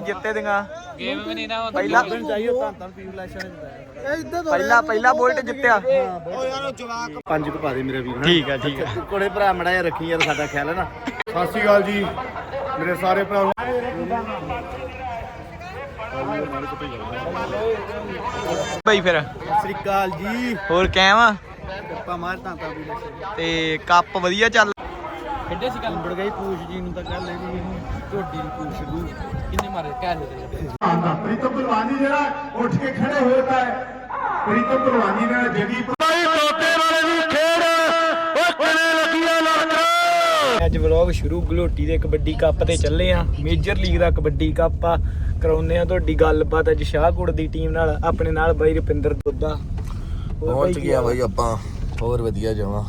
ਜਿੱਤੇ ਦੀਆਂ। ਗੇਮ ਵੀ ਨਹੀਂ ਨਾ ਪਹਿਲਾ ਚਾਹੀਏ ਤਾਂ ਤਾਂ ਪੀ ਫਲੈਸ਼ਨ ਪਹਿਲਾ ਪਹਿਲਾ ਬੋਲਟ ਜਿੱਤਿਆ। ਪੰਜ ਕੁ ਪਾ ਦੇ ਮੇਰੇ ਵੀਰ ਠੀਕ ਹੈ ਠੀਕ ਹੈ ਕੋਲੇ ਭਰਾ ਮੜਾ ਜਿਹਾ ਰੱਖੀ ਯਾਰ ਸਾਡਾ ਖਿਆਲ ਹੈ ਨਾ। ਸਤਿ ਸ਼੍ਰੀ ਅਕਾਲ ਜੀ ਮੇਰੇ ਸਾਰੇ ਭਰਾ ਬਈ ਫਿਰ। ਸਤਿ ਸ਼੍ਰੀ ਅਕਾਲ ਜੀ। ਹੋਰ ਕਹਿ ਵਾ ਗੱਪਾ ਮਾਰ ਤਾਂ ਤਾਂ ਵੀ ਤੇ ਕੱਪ ਵਧੀਆ ਚੱਲ ਖੇਡੇ ਸੀ ਕੱਲ ਬੜ ਗਈ ਪੂਛ ਜੀ ਨੂੰ ਤਾਂ ਗੱਲ ਇਹਦੀ ਝੋਟੀ ਨੂੰ ਪੂਛ ਨੂੰ ਕਿੰਨੇ ਮਾਰੇ? ਕਹਿ ਦੇ ਪ੍ਰੀਤਮ ਪਹਿਲਵਾਨੀ ਜਿਹੜਾ ਉੱਠ ਕੇ ਖੜੇ ਹੋਇਆ ਹੈ। ਪ੍ਰੀਤਮ ਪਹਿਲਵਾਨੀ ਨੇ ਜਗੀ ਅੱਜ ਵਲੌਗ ਸ਼ੁਰੂ ਗਲੋਟੀ ਦੇ ਕਬੱਡੀ ਕੱਪ ਤੇ ਚੱਲੇ ਆ। ਮੇਜਰ ਲੀਗ ਦਾ ਕਬੱਡੀ ਕੱਪ ਆ। ਕਰਾਉਂਦੇ ਆ ਤੁਹਾਡੀ ਗੱਲਬਾਤ ਅੱਜ ਸ਼ਾਹਕੋਟ ਦੀ ਟੀਮ ਨਾਲ ਆਪਣੇ ਨਾਲ ਬਾਈ ਰੁਪਿੰਦਰ ਦੋਦਾ ਪਹੁੰਚ ਗਿਆ ਬਾਈ ਆਪਾਂ। ਹੋਰ ਵਧੀਆ ਜਾਵਾਂ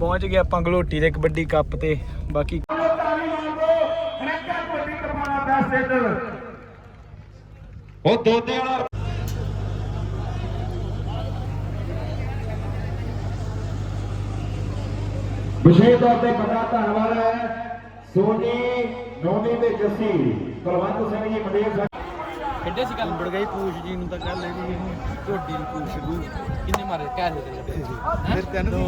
ਪਹੁੰਚ ਗਏ ਆਪਾਂ ਗਲੋਟੀ ਦੇ ਕਬੱਡੀ ਕੱਪ ਤੇ। ਬਾਕੀ ਉਹ ਦੋਦੇ ਵਾਲਾ ਵਿਸ਼ੇਸ਼ ਤੌਰ ਤੇ ਬੜਾ ਧੰਨਵਾਦ ਹੈ ਸੋਨੀ ਨੋਨੀ ਤੇ ਜੱਸੀ ਕੁਲਵੰਤ ਸਿੰਘ ਜੀ ਮੰਡੇਰ ਸਾਹਿਬ ਖੇਡੇ ਸੀ ਕੱਲ ਬੜ ਗਈ ਪੂਛ ਜੀ ਨੂੰ ਤਾਂ ਗੱਲ ਇਹਦੀ ਝੋਟੀ ਨੂੰ ਪੂਛ ਨੂੰ ਕਿੰਨੇ ਮਾਰੇ? ਕਹਿ ਦੇ ਫਿਰ ਤੈਨੂੰ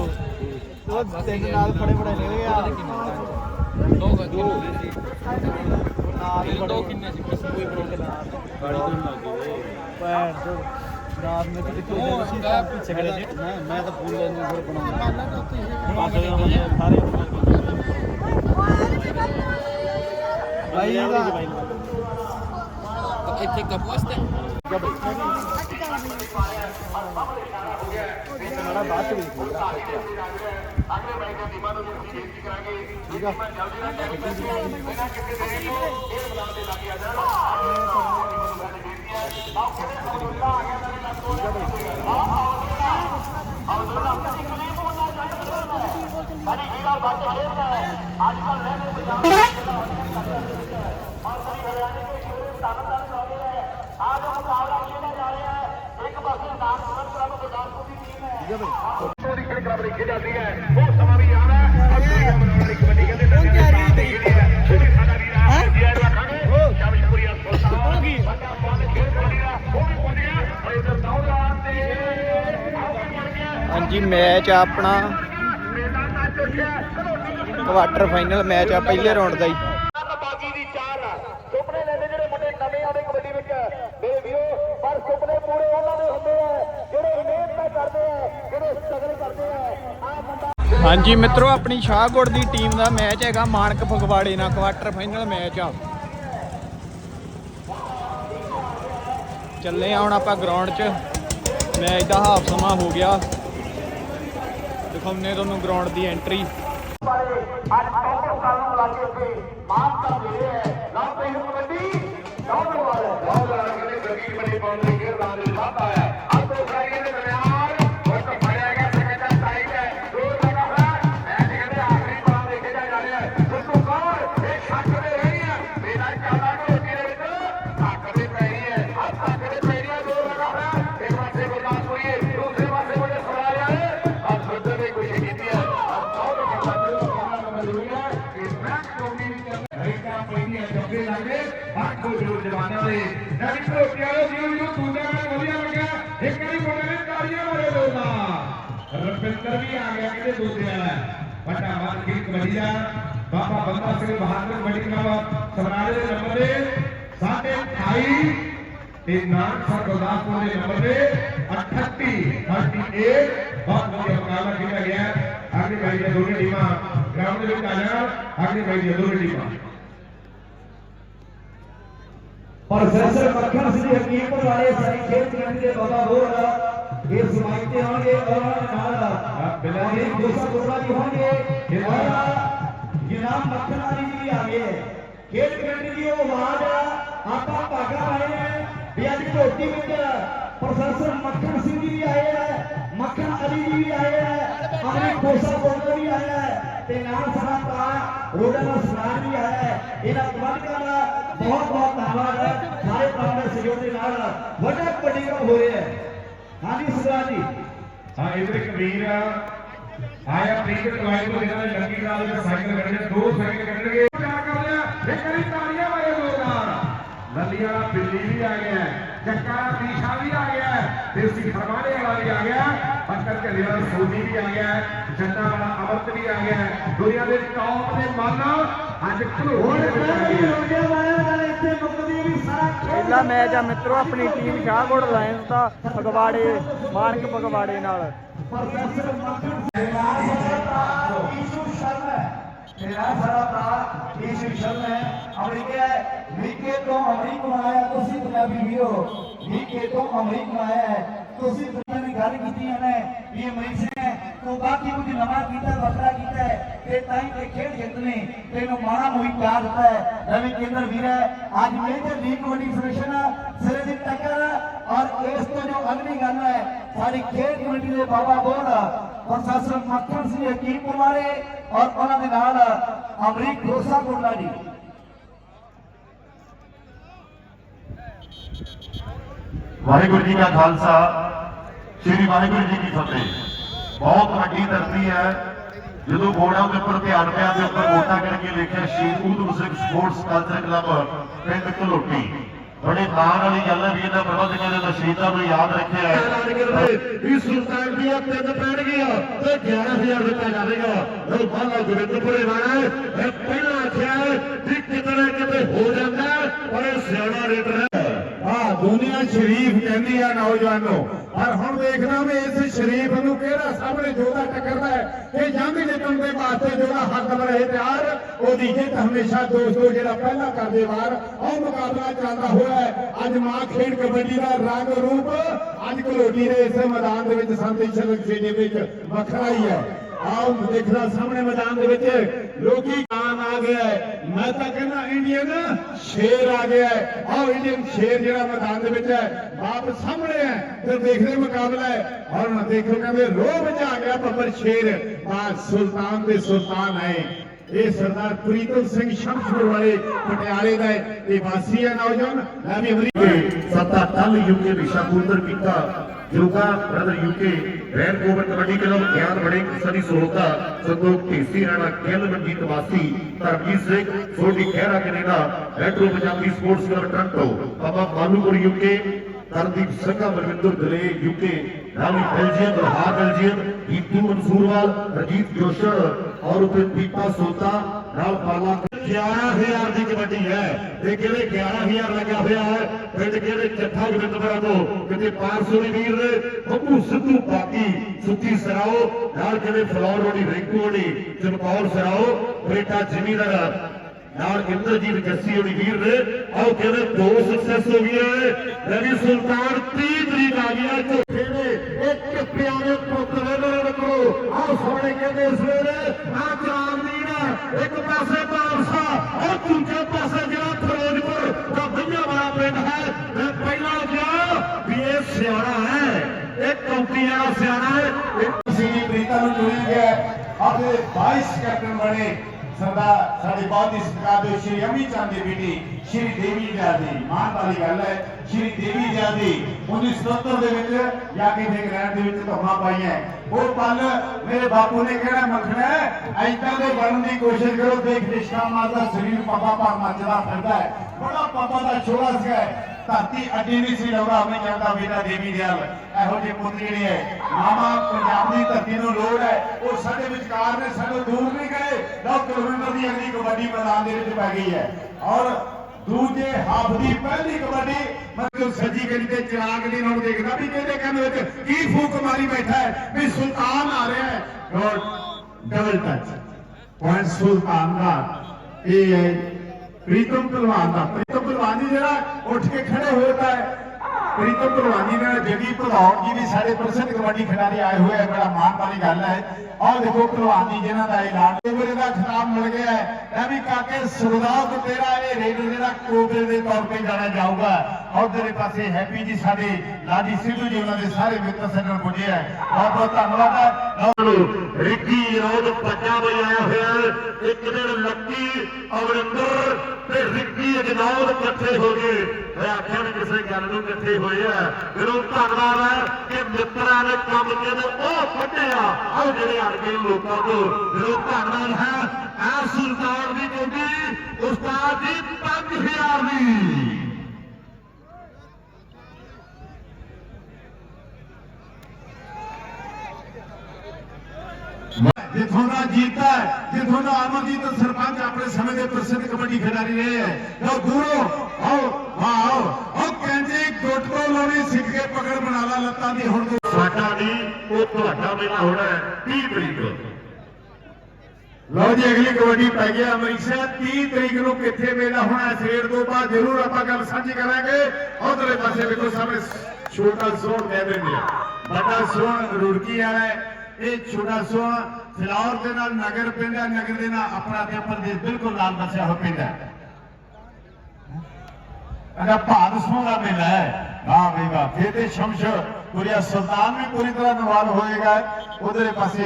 ਉਹ ਤਿੰਨ ਨਾਲ ਫੜੇ ਫੜੇ ਨਿਕਲੇ ਆ ਦੋ ਦੋ ਨਾਲ ਦੋ ਕਿੰਨੇ ਸੀ ਕੋਈ ਬਰੋਕ ਗਾੜੀ ਤੋਂ ਲੱਗ ਗਏ ਭੈਣ ਤੋਂ ਰਾਤ ਨੂੰ ਕਿਤੇ ਉਹ ਕੋਈ ਹੁੰਦਾ ਪਿੱਛੇ ਖੜੇ ਸੀ। ਮੈਂ ਮੈਂ ਤਾਂ ਪੂਲ ਲੈਣ ਨੂੰ ਫਿਰ ਬਣਾਉਂਦਾ ਸਾਰੇ ਭਾਈ ਦਾ ਇੱਥੇ ਕੱਪ ਵਾਸਤੇ ਬੜਾ ਬਾਅਦ ਚ ਵੇਖ ਲਿਆ ਹਾਂਜੀ ਮੈਚ ਆਪਣਾ ਕੁਆਟਰ ਫਾਈਨਲ ਮੈਚ ਆ ਪਹਿਲੇ ਰਾਉਂਡ ਦਾ ਹੀ ਬਾਜੀ ਦੀ ਚਾਲ ਆ ਸੁਪਨੇ ਲੈਂਦੇ ਜਿਹੜੇ ਮੁੰਡੇ ਨਵੇਂ ਆਉਂਦੇ ਕਬੱਡੀ ਵਿੱਚ ਮੇਰੇ ਵੀਰੋ ਪਰ ਸੁਪਨੇ ਪੂਰੇ ਉਹਨਾਂ ਦੇ ਹੁੰਦੇ ਆ ਜਿਹੜੇ ਮਿਹਨਤ ਕਰਦੇ ਆ ਜਿਹੜੇ ਸਟਰਗਲ ਕਰਦੇ ਆ ਆ ਮੁੰਡਾ ਹਾਂਜੀ ਮਿੱਤਰੋ, ਆਪਣੀ ਸ਼ਾਹਕੋਟ ਦੀ ਟੀਮ ਦਾ ਮੈਚ ਹੈਗਾ ਮਾਨਕ ਫਗਵਾੜੇ ਨਾਲ ਕੁਆਟਰ ਫਾਈਨਲ ਮੈਚ ਆ। ਚੱਲੇ ਆ ਹੁਣ ਆਪਾਂ ਗਰਾਊਂਡ 'ਚ। ਮੈਚ ਦਾ ਹਾਫ ਸਮਾਂ ਹੋ ਗਿਆ। ਦਿਖਾਉਂਦੇ ਤੁਹਾਨੂੰ ਗਰਾਊਂਡ ਦੀ ਐਂਟਰੀ ਨਵੀਂ ਟੋਪੀ ਜੀ ਨੂੰ ਦੂਜਾ ਮੈਚ ਵਧੀਆ ਲੱਗਿਆ। ਇੱਕ ਵਾਰੀ ਮੁੰਡੇ ਨੇ ਤਾੜੀਆਂ ਮਾਰੇ ਦੋਦਾ ਰਪਿੰਦਰ ਵੀ ਆ ਗਿਆ ਕਿਤੇ ਦੂਜੇ ਵਾਲਾ ਵੱਡਾ ਮਾਰ ਕੀ ਕਬੱਡੀ ਬਾਬਾ ਬੰਦਾ ਸਿੰਘ ਬਹਾਦਰ ਕਬੱਡੀ ਕਲੱਬ ਸਮਰਾਲੇ ਦੇ ਨੰਬਰ ਦੇ 28 ਤੇ ਨਾਨਕ ਗੁਰਦਾਸਪੁਰ ਦੇ ਨੰਬਰ ਦੇ 38 38 ਬਹੁਤ ਵਧੀਆ ਮੁਕਾਬਲਾ ਕੀਤਾ ਗਿਆ। ਅਗਲੀ ਬਾਈ ਦੀਆਂ ਦੋਨੇ ਟੀਮਾਂ ਗਰਾਊਂਡ ਦੇ ਵਿੱਚ ਆ ਜਾਣ। ਅਗਲੀ ਬਾਈ ਦੀਆਂ ਦੋਨੇ ਟੀਮਾਂ। ਪ੍ਰੋਫੈਸਰ ਮੱਖਣ ਸਿੰਘ ਹਕੀਮਪੁਰ ਵਾਲੇ ਸਾਡੀ ਖੇਡ ਕਮੇਟੀ ਦੇ ਬਾਬਾ ਬੋਰ ਇਹ ਸਮਾਈ ਤੇ ਆਉਣਗੇ ਔਰ ਉਹਨਾਂ ਦੇ ਨਾਲ ਬਿਲਾਲੀ ਦੋਸਾ ਗੁਰਲਾ ਜੀ ਹੋਣਗੇ ਔਰ ਜਨਾਬ ਮੱਖਣ ਵਾਲੀ ਜੀ ਵੀ ਆ ਗਏ ਹੈ। ਖੇਡ ਕਮੇਟੀ ਦੀ ਉਹ ਆਵਾਜ਼ ਆ, ਆਪਾਂ ਭਾਗਾ ਆਏ ਨੇ ਵੀ ਅੱਜ ਢੋਟੀ ਵਿੱਚ ਪ੍ਰੋਫੈਸਰ ਮੱਖਣ ਸਿੰਘ ਜੀ ਵੀ ਆਏ ਹੈ ਮੱਖਣ ਅਲੀ ਜੀ ਵੀ ਆਏ ਹੈ ਆਪਣੇ ਦੋਸਾ ਗੁਰਲਾ ਵੀ ਆਇਆ ਹੈ ਤੇ ਨਾਲ ਸਾਡਾ ਭਰਾ ਰੋਡਾ ਦਾ ਦਾ ਬਹੁਤ ਬਹੁਤ ਧੰਨਵਾਦ। ਹੈ ਸਾਰੇ ਭਰਾਵਾਂ ਦੇ ਸਹਿਯੋਗ ਦੇ ਨਾਲ ਵੱਡਾ ਦਾ ਹੋ ਰਿਹਾ ਹੈ। ਹਾਂਜੀ ਸਰਦਾਰ ਜੀ। ਹਾਂ ਇਧਰ ਇੱਕ ਵੀਰ ਆਇਆ ਕ੍ਰਿਕਟ ਕਲਾਈ ਤੋਂ ਇਹਨਾਂ ਨੇ ਲੰਗੀ ਨਾਲ ਦੇ ਸਾਈਕਲ ਕੱਢਣੇ ਦੋ ਸਾਈਕਲ ਕੱਢਣਗੇ। ਚਾਰ ਕਰ ਲਿਆ। ਇੱਕ ਵਾਰੀ ਤਾੜੀਆਂ ਮਾਰੇ ਜ਼ੋਰਦਾਰ ਲੱਲੀ ਵਾਲਾ ਬਿੱਲੀ ਵੀ ਆ ਗਿਆ। ਜੱਕਾ ਪੀਛਾ ਵੀ ਆ ਗਿਆ। ਦੇਸੀ ਖਰਮਾਣੇ ਵਾਲਾ ਵੀ ਆ ਗਿਆ। ਬੱਕਰ ਝੱਲੇ ਵਾਲਾ ਸੋਨੀ ਵੀ ਆ ਗਿਆ ਜੱਟਾ ਵਾਲਾ ਅਮਰਤ ਵੀ ਆ ਗਿਆ। ਦੁਨੀਆ ਦੇ ਟੌਪ ਦੇ ਮਾਨਾ ਅੱਜ ਦੇ ਵਿੱਚ ਆ ਗਿਆ ਪਹਿਲਾ ਮੈਚ ਆ ਮਿੱਤਰੋ ਆਪਣੀ ਟੀਮ ਸ਼ਾਹਕੋਟ ਲਾਇਨਸ ਦਾ ਫਗਵਾੜੇ ਮਾਨਕ ਫਗਵਾੜੇ ਨਾਲ। ਮੇਰਾ ਸਾਰਾ ਭਰਾ ਈਸ਼ੂ ਸ਼ਰਮ ਹੈ, ਅਮਰੀਕਾ ਵੀਕੇ ਤੋਂ ਅਮਰੀਕ ਆਇਆ ਤੁਸੀਂ ਪੰਜਾਬੀ ਵੀਰੋ। ਵੀਕੇ ਤੋਂ ਅਮਰੀਕ ਆਇਆ ਹੈ। ਤੁਸੀਂ ਦੁਨੀਆ ਦੀ ਗੱਲ ਕੀਤੀ ਹੈ ਨੇ ਇਹ ਅਮਰੀਕ ਨੇ ਤੋਂ ਬਾਕੀ ਕੁਝ ਨਵਾਂ ਕੀਤਾ, ਵੱਖਰਾ ਕੀਤਾ ਹੈ, ਤੇ ਤਾਂ ਹੀ ਇਹ ਖੇਡ ਜਿੱਤਨੇ ਤੈਨੂੰ ਮਾਣਾ ਮੋਹੀ ਪਿਆਰ ਦਿੱਤਾ ਹੈ। ਰਵੀ ਕੇਂਦਰ ਵੀਰ ਹੈ, ਅੱਜ ਮੇਜਰ ਲੀਗ ਕਬੱਡੀ ਫੈਡਰੇਸ਼ਨ ਸਿਰੇ ਦੀ ਟੱਕਰ ਔਰ ਇਸ ਤੋਂ ਜੋ ਅਗਲੀ ਗੱਲ ਹੈ, ਸਾਡੀ ਖੇਡ ਕਮੇਟੀ ਦੇ ਬਾਬਾ ਬੋੜ ਪ੍ਰਸ਼ਾਸਨ ਮੱਖਣ ਸਿੰਘ ਹਕੀਮਪੁਰ ਵਾਲੇ ਔਰ ਉਹਨਾਂ ਦੇ ਨਾਲ ਅਮਰੀਕ ਦੋਸਾ ਕੋਟਲਾ ਜੀ। ਵਾਹਿਗੁਰੂ ਜੀ ਕਾ ਖਾਲਸਾ, ਸ੍ਰੀ ਵਾਹਿਗੁਰੂ ਜੀ ਕੀ ਫਤਿਹ। ਬਹੁਤ ਵੱਡੀ ਧਰਤੀ ਹੈ। ਜਦੋਂ ਬੋਰਡਾਂ ਦੇ ਉੱਪਰ ਧਿਆਨ ਪਿਆ, ਦੇ ਉੱਪਰ ਵੋਟਾਂ ਕਰਕੇ ਲਿਖਿਆ Shaheed Udham Singh sports culture club, ਪਿੰਡ ਘਲੋਟੀ। ਬੜੇ ਮਾਣ ਵਾਲੀ ਗੱਲ ਹੈ ਵੀ ਇਹਨਾਂ ਪ੍ਰਬੰਧਕਾਂ ਨੇ ਤਾਂ ਸ਼ਹੀਦਾਂ ਨੂੰ ਯਾਦ ਰੱਖਿਆ ਹੈ। ਵੀ ਸੁਲਤਾਨ ਦੀਆਂ ਤਿੰਨ ਪੈਣਗੀਆਂ ਤੇ 11000 ਦਿੱਤਾ ਜਾਵੇਗਾ ਉਹ ਬਾਲਾ ਗੋਬਿੰਦਪੁਰੇ ਵਾਲਾ ਇਹ ਪਹਿਲਾਂ ਆਖਿਆ ਵੀ ਕਿਤੇ ਕਿਤੇ ਹੋ ਜਾਂਦਾ ਪਰ ਇਹ ਸਿਆਣਾ ਰੇਟ ਹੈ। ਹਾਂ ਦੁਨੀਆ ਸ਼ਰੀਫ ਕਹਿੰਦੀ ਆ ਨੌਜਵਾਨ। ਪਰ ਹੁਣ ਦੇਖਣਾ ਵੀ ਇਸ ਸ਼ਰੀਫ ਨੂੰ ਕਿਹੜਾ ਸਾਹਮਣੇ ਜੋਦਾ ਟੱਕਰਦਾ ਹੈ ਕਿ ਜੰਗ ਜਿੱਤਣ ਦੇ ਵਾਸਤੇ ਜਿਹੜਾ ਹੱਕ ਰਹੇ ਤਿਆਰ, ਉਹਦੀ ਜਿੱਤ ਹਮੇਸ਼ਾ ਦੋਸਤੋ ਜਿਹੜਾ ਪਹਿਲਾ ਕਰਦੇ ਵਾਰ ਉਹ ਮੁਕਾਬਲਾ ਚੱਲਦਾ ਹੋਇਆ ਹੈ। ਅੱਜ ਮਾਂ ਖੇਡ ਕਬੱਡੀ ਦਾ ਰੰਗ ਰੂਪ ਅੱਜ ਕਲੋਟੀ ਦੇ ਇਸ ਮੈਦਾਨ ਦੇ ਵਿੱਚ ਸੰਤ ਸ਼ਰਨ ਦੇ ਵਿੱਚ ਵੱਖਰਾ ਹੀ ਹੈ। ਆਓ ਦੇਖਦਾ ਸਾਹਮਣੇ ਮੈਦਾਨ ਦੇ ਵਿੱਚ ਲੋਕੀ ਕਾਨ ਆ ਗਿਆ ਮੈਂ ਤਾਂ ਕਹਿੰਦਾ ਇੰਡੀਅਨ ਸ਼ੇਰ ਆ ਗਿਆ ਆਓ ਇੰਡੀਅਨ ਸ਼ੇਰ ਜਿਹੜਾ ਮੈਦਾਨ ਦੇ ਵਿੱਚ ਹੈ, ਬਾਪ ਸਾਹਮਣੇ ਹੈ ਤੇ ਦੇਖਦੇ ਮੁਕਾਬਲਾ ਹੈ। ਹੁਣ ਦੇਖੋ ਕਹਿੰਦੇ ਰੋਹ ਵਿੱਚ ਆ ਗਿਆ ਬੱਬਰ ਸ਼ੇਰ, ਬਾਦ ਸੁਲਤਾਨ ਦੇ ਸੁਲਤਾਨ ਹੈ ਇਹ ਸਰਦਾਰ ਪ੍ਰੀਤਮ ਸਿੰਘ ਸ਼ਮਸ਼ਪੁਰ ਵਾਲੇ ਪਟਿਆਲੇ ਦਾ ਇਹ ਵਾਸੀ ਹੈ ਨੌਜਵਾਨ, ਮੈਂ ਵੀ ਅਮਰੀਕਾ। ਸੱਤਾ ਕੱਲ ਯੂਕੇ ਵਿਸ਼ਾ ਕੀਤਾ। ਯੋਗਾ ਬ੍ਰਦਰ ਯੂਕੇ ਰੈਨ ਕੋਵਰ ਕਬੱਡੀ ਕਲੱਬ ਗਿਆਨ ਬੜੇ ਸਦੀ ਸੋਹਤਾ ਸੰਤੋਖ ਢੀਸੀ ਰਾਣਾ ਗਿੱਲ ਮਨਜੀਤ ਵਾਸੀ Dharamjit Singh Sodhi Khaira Canada retro Punjabi sports club Toronto Baba Malupur UK Tardeep Singha Balwinder ਦਲੇ UK Ravi Belgium ਰਹਾ ਬੈਲਜੀਅਮ ਹੀਤੂ ਮਨਸੂਰਵਾਲ ਰਜੀਤ ਜੋਸ਼ਰ ਔਰ ਉਪਰ ਦੀਪਾ ਸੋਤਾ ਨਾਲ ਪਾਲਾ। 11000 ਦੀ ਕਬੱਡੀ ਹੈ। ਤੇ ਕਿਹੜੇ 11000 ਲੱਗਿਆ ਹੋਇਆ ਹੈ? ਪਿੰਡ ਕਿਹੜੇ? ਚੱਠਾ ਗੋਬਿੰਦਪੁਰਾ ਤੋਂ। ਕਿਤੇ ਪਾਰਸੋਲੀ ਵੀਰ ਨੇ। ਬੱਬੂ ਸਿੱਧੂ ਬਾਕੀ ਸੁੱਤੀ ਸਰਾਓ। ਨਾਲ ਕਿਹੜੇ ਫਲੋਰ ਰੋੜੀ ਰਿੰਕੂ ਹੋਣੀ ਚਮਕੌਰ ਸਰਾਓ। ਬੇਟਾ ਜ਼ਿਮੀਦਾਰ, ਨਾਲ ਇੰਦਰਜੀਤ ਜੱਸੀ ਹੋਣੀ ਵੀਰ ਨੇ। ਆਓ ਕਹਿੰਦੇ ਦੋ ਸਕਸੈਸ ਹੋ ਗਏ ਰਵੀ ਸੁਲਤਾਨ 30 ਤਰੀਕ ਆ ਗਿਆ ਝੋਟੇ ਨੇ। ਇੱਕ ਪਿਆਰੇ ਪੁੱਤ ਵੇਲੇ ਰੱਖੋ। ਆਓ ਸੋਹਣੇ ਕਹਿੰਦੇ ਇਸ ਵੇਲੇ ਆ ਚਾਂਦੀ ਨਾ ਇੱਕ ਪਾਸੇ ਪਾਰਸਾ ਔਰ ਦੂਜੇ ਪਾਸੇ ਜਿਹੜਾ ਫਿਰੋਜ਼ਪੁਰ ਦਾ ਬਈਆ ਵਾਲਾ ਪਿੰਡ ਹੈ। ਮੈਂ ਪਹਿਲਾਂ ਕਿਹਾ ਵੀ ਇਹ ਸਿਆਣਾ ਹੈ। ਇਹ ਕੌਂਟੀ ਵਾਲਾ ਸਿਆਣਾ ਹੈ। ਇਹ ਪ੍ਰੀਤਾ ਨੂੰ ਚੁਣੀ ਗਿਆ ਅਤੇ 22 ਕੈਪਟਨ ਬਣੇ। ਸਰਦਾਰ, ਸਾਡੇ ਬਹੁਤ ਹੀ ਸਤਿਕਾਰਯੋਗ ਸ਼੍ਰੀ ਅਮੀ ਚੰਦ ਦੀ ਬੇਟੀ, ਸ਼੍ਰੀ ਦੇਵੀ ਦਿਆਲ ਦੀ ਮਾਣ ਵਾਲੀ ਗੱਲ ਹੈ, ਸ਼੍ਰੀ ਦੇਵੀ ਦਿਆਲ ਦੀ 1977 ਦੇ ਵਿੱਚ ਜਾ ਕੇ ਦੇ ਦੇ ਵਿੱਚ ਧਮਾ ਪਾਈਆਂ। ਉਹ ਪਲ ਮੇਰੇ ਬਾਪੂ ਨੇ ਕਿਹੜਾ ਮੱਖਣਾ ਐਦਾਂ ਦੇ ਬਣਨ ਦੀ ਕੋਸ਼ਿਸ਼ ਕਰੋ, ਦੇਖ ਰਿਸ਼ਤਾ ਮਾਰਦਾ ਸਰੀਰ ਪਾਪਾ ਭਰ ਮੱਚਦਾ ਫਿਰਦਾ ਹੈ। ਬੜਾ ਪਾਪਾ ਦਾ ਛੋੜਾ ਸੀਗਾ ਧਰਤੀ ਅੱਡੀ ਨਹੀਂ ਸੀ ਲਾਉਂਦਾ ਆਪਣੇ ਕਹਿੰਦਾ ਬੇਟਾ ਦੇਵੀ ਦਿਆਲ ਇਹੋ ਜਿਹੇ ਪੁੱਤ ਜਿਹੜੇ ਹੈ ਮਾਮਾ ਪੰਜਾਬ ਦੀ ਧਰਤੀ ਨੂੰ ਲੋੜ ਹੈ। ਉਹ ਸਾਡੇ ਵਿਚਕਾਰ ਨੇ ਸਾਨੂੰ ਦੂਰ ਨਹੀਂ ਗਏ ਡਾਕਟਰ ਦੀ ਅਗਲੀ ਕਬੱਡੀ ਮੈਦਾਨ ਦੇ ਵਿੱਚ ਪੈ ਗਈ ਹੈ। ਔਰ ਦੂਜੇ ਹਾਫ ਦੀ ਪਹਿਲੀ ਕਬੱਡੀ ਮਤਲਬ ਸੱਜੀ ਗਲੀ ਤੇ ਚਿਰਾਗ ਦੀ ਨੂੰ ਦੇਖਦਾ ਵੀ ਕਿਹਦੇ ਕੰਨ ਵਿੱਚ ਕੀ ਫੂਕ ਮਾਰੀ ਬੈਠਾ ਹੈ ਵੀ ਸੁਲਤਾਨ ਆ ਰਿਹਾ ਹੈ। ਔਰ ਡਬਲ ਟੱਚ ਪੁਆਇੰਟ ਸੁਲਤਾਨ ਦਾ। ਇਹ ਹੈ ਪ੍ਰੀਤਮ ਪਹਿਲਵਾਨ ਦਾ। ਪ੍ਰੀਤਮ ਪਹਿਲਵਾਨ ਜਿਹੜਾ ਉੱਠ ਕੇ ਖੜੇ ਹੋਤਾ ਹੈ। ਪ੍ਰੀਤਮ ਭਲਵਾਨ ਜੀ ਨਾਲ ਜਗੀ ਭਲੌਰ ਜੀ ਵੀ ਸਾਡੇ ਪ੍ਰਸਿੱਧ ਕਬੱਡੀ ਖਿਡਾਰੀ ਆਏ ਹੋਏ ਹੈ ਬੜਾ ਮਾਣ ਵਾਲੀ ਗੱਲ ਹੈ। ਆਹ ਦੇਖੋ ਪਹਿਲਵਾਨ ਜੀ ਜਿਨ੍ਹਾਂ ਦਾ ਐਲਾਨ ਕੋਬਰੇ ਦਾ ਖਿਤਾਬ ਮਿਲ ਗਿਆ ਹੈ। ਇਹ ਵੀ ਕਾਕੇ ਸੁਰਦਾਸ ਤੇਰਾ ਇਹ ਰੇਡਰ ਜਿਹੜਾ ਕੋਬਰੇ ਦੇ ਤੌਰ ਤੇ ਜਾਣਿਆ ਜਾਊਗਾ। ਉਧਰੇ ਪਾਸੇ ਹੈਪੀ ਜੀ ਸਾਡੇ ਲਾਡੀ ਸਿੱਧੂ ਜੀ ਉਹਨਾਂ ਦੇ ਸਾਰੇ ਮਿੱਤਰ ਸਾਡੇ ਪੁੱਜੇ ਹੈ ਬਹੁਤ ਬਹੁਤ ਧੰਨਵਾਦ ਨੂੰ ਰਿੱਕੀ ਰੋਡ ਪੰਜਾਂ ਵਜੇ ਆਇਆ ਹੋਇਆ ਇੱਕ ਦਿਨ ਲੱਕੀ ਅਮਰਿੰਦਰ ਤੇ ਰਿੱਕੀ ਅਜਨੌਦ ਇਕੱਠੇ ਹੋ ਗਏ ਮੈਂ ਆਖਿਆ ਵੀ ਕਿਸੇ ਗੱਲ ਨੂੰ ਇਕੱਠੇ ਹੋਏ ਆ ਮੈਨੂੰ ਧੰਨਵਾਦ ਹੈ ਕਿ ਮਿੱਤਰਾਂ ਨੇ ਕੰਮ ਕਹਿੰਦੇ ਉਹ ਕੱਢਿਆ ਉਹ ਜਿਹੜੇ ਅੜ ਗਏ ਲੋਕਾਂ ਤੋਂ ਮੈਨੂੰ ਧੰਨਵਾਦ ਹੈ ਆ ਸੁਲਤਾਨ ਦੀ ਗੋਡੀ ਉਸਤਾਦ ਜੀ 5000 ਦੀ ਜਿੱਥੋਂ ਦਾ ਜੀਤਾ ਹੈ ਜਿੱਥੋਂ ਦਾ ਅਮਰਜੀਤ ਸਰਪੰਚ ਆਪਣੇ ਸਮੇਂ ਦੇ ਪ੍ਰਸਿੱਧ ਕਬੱਡੀ ਖਿਡਾਰੀ ਰਹੇ ਹੈ ਲਓ ਦੂਰੋਂ ਆਓ ਆਓ। ਉਹ ਕਹਿੰਦੇ ਗੋਟਕੋ ਲੋਣੀ ਸਿੱਖ ਕੇ ਪਕੜ ਬਣਾ ਲਾ ਲੱਤਾਂ ਦੀ ਹੁਣ ਸਾਡਾ ਨਹੀਂ ਉਹ ਤੁਹਾਡਾ ਮੇਲਾ ਹੋਣਾ ਹੈ 30 ਤਰੀਕ ਨੂੰ। ਲਓ ਜੀ ਅਗਲੀ ਕਬੱਡੀ ਪੈ ਗਿਆ ਅਮਰੀਸ਼ਾ 30 ਤਰੀਕ ਨੂੰ ਕਿੱਥੇ ਮੇਲਾ ਹੋਣਾ ਹੈ ਸਵੇਰ ਤੋਂ ਬਾਅਦ ਜ਼ਰੂਰ ਆਪਾਂ ਗੱਲ ਸਾਂਝੀ ਕਰਾਂਗੇ। ਉਧਰਲੇ ਪਾਸੇ ਵੇਖੋ ਸਾਹਮਣੇ ਛੋਟਾ ਸੋਹਣ ਕਹਿੰਦੇ ਨੇ। ਵੱਡਾ ਸੋਹਣ ਰੁੜਕੀ ਵਾਲਾ ਹੈ। ਇਹ ਛੋਟਾ ਸੋਹਣ ਫਿਲੌਰ ਦੇ ਨਾਲ ਨਗਰ ਪਿੰਡ ਨਗਰ ਦੇ ਨਾਲ ਆਪਣਾ ਤੇ ਪ੍ਰਦੇਸ਼ ਬਿਲਕੁਲ ਨਾਲ ਦੱਸਿਆ ਹੋਇਆ ਪਿੰਡ ਅਗਾ ਭਾਰਤ ਸੋਹਣ ਦਾ ਮੇਲਾ ਹੈ। ਵਾਹ ਬਈ ਵਾਹ, ਫੇਰ ਤੇ ਸ਼ਮਸ਼ ਪੁਰੀਆ ਸੁਲਤਾਨ ਵੀ ਪੂਰੀ ਤਰ੍ਹਾਂ ਨਵਾਲ ਹੋਏਗਾ। ਉਧਰੇ ਪਾਸੇ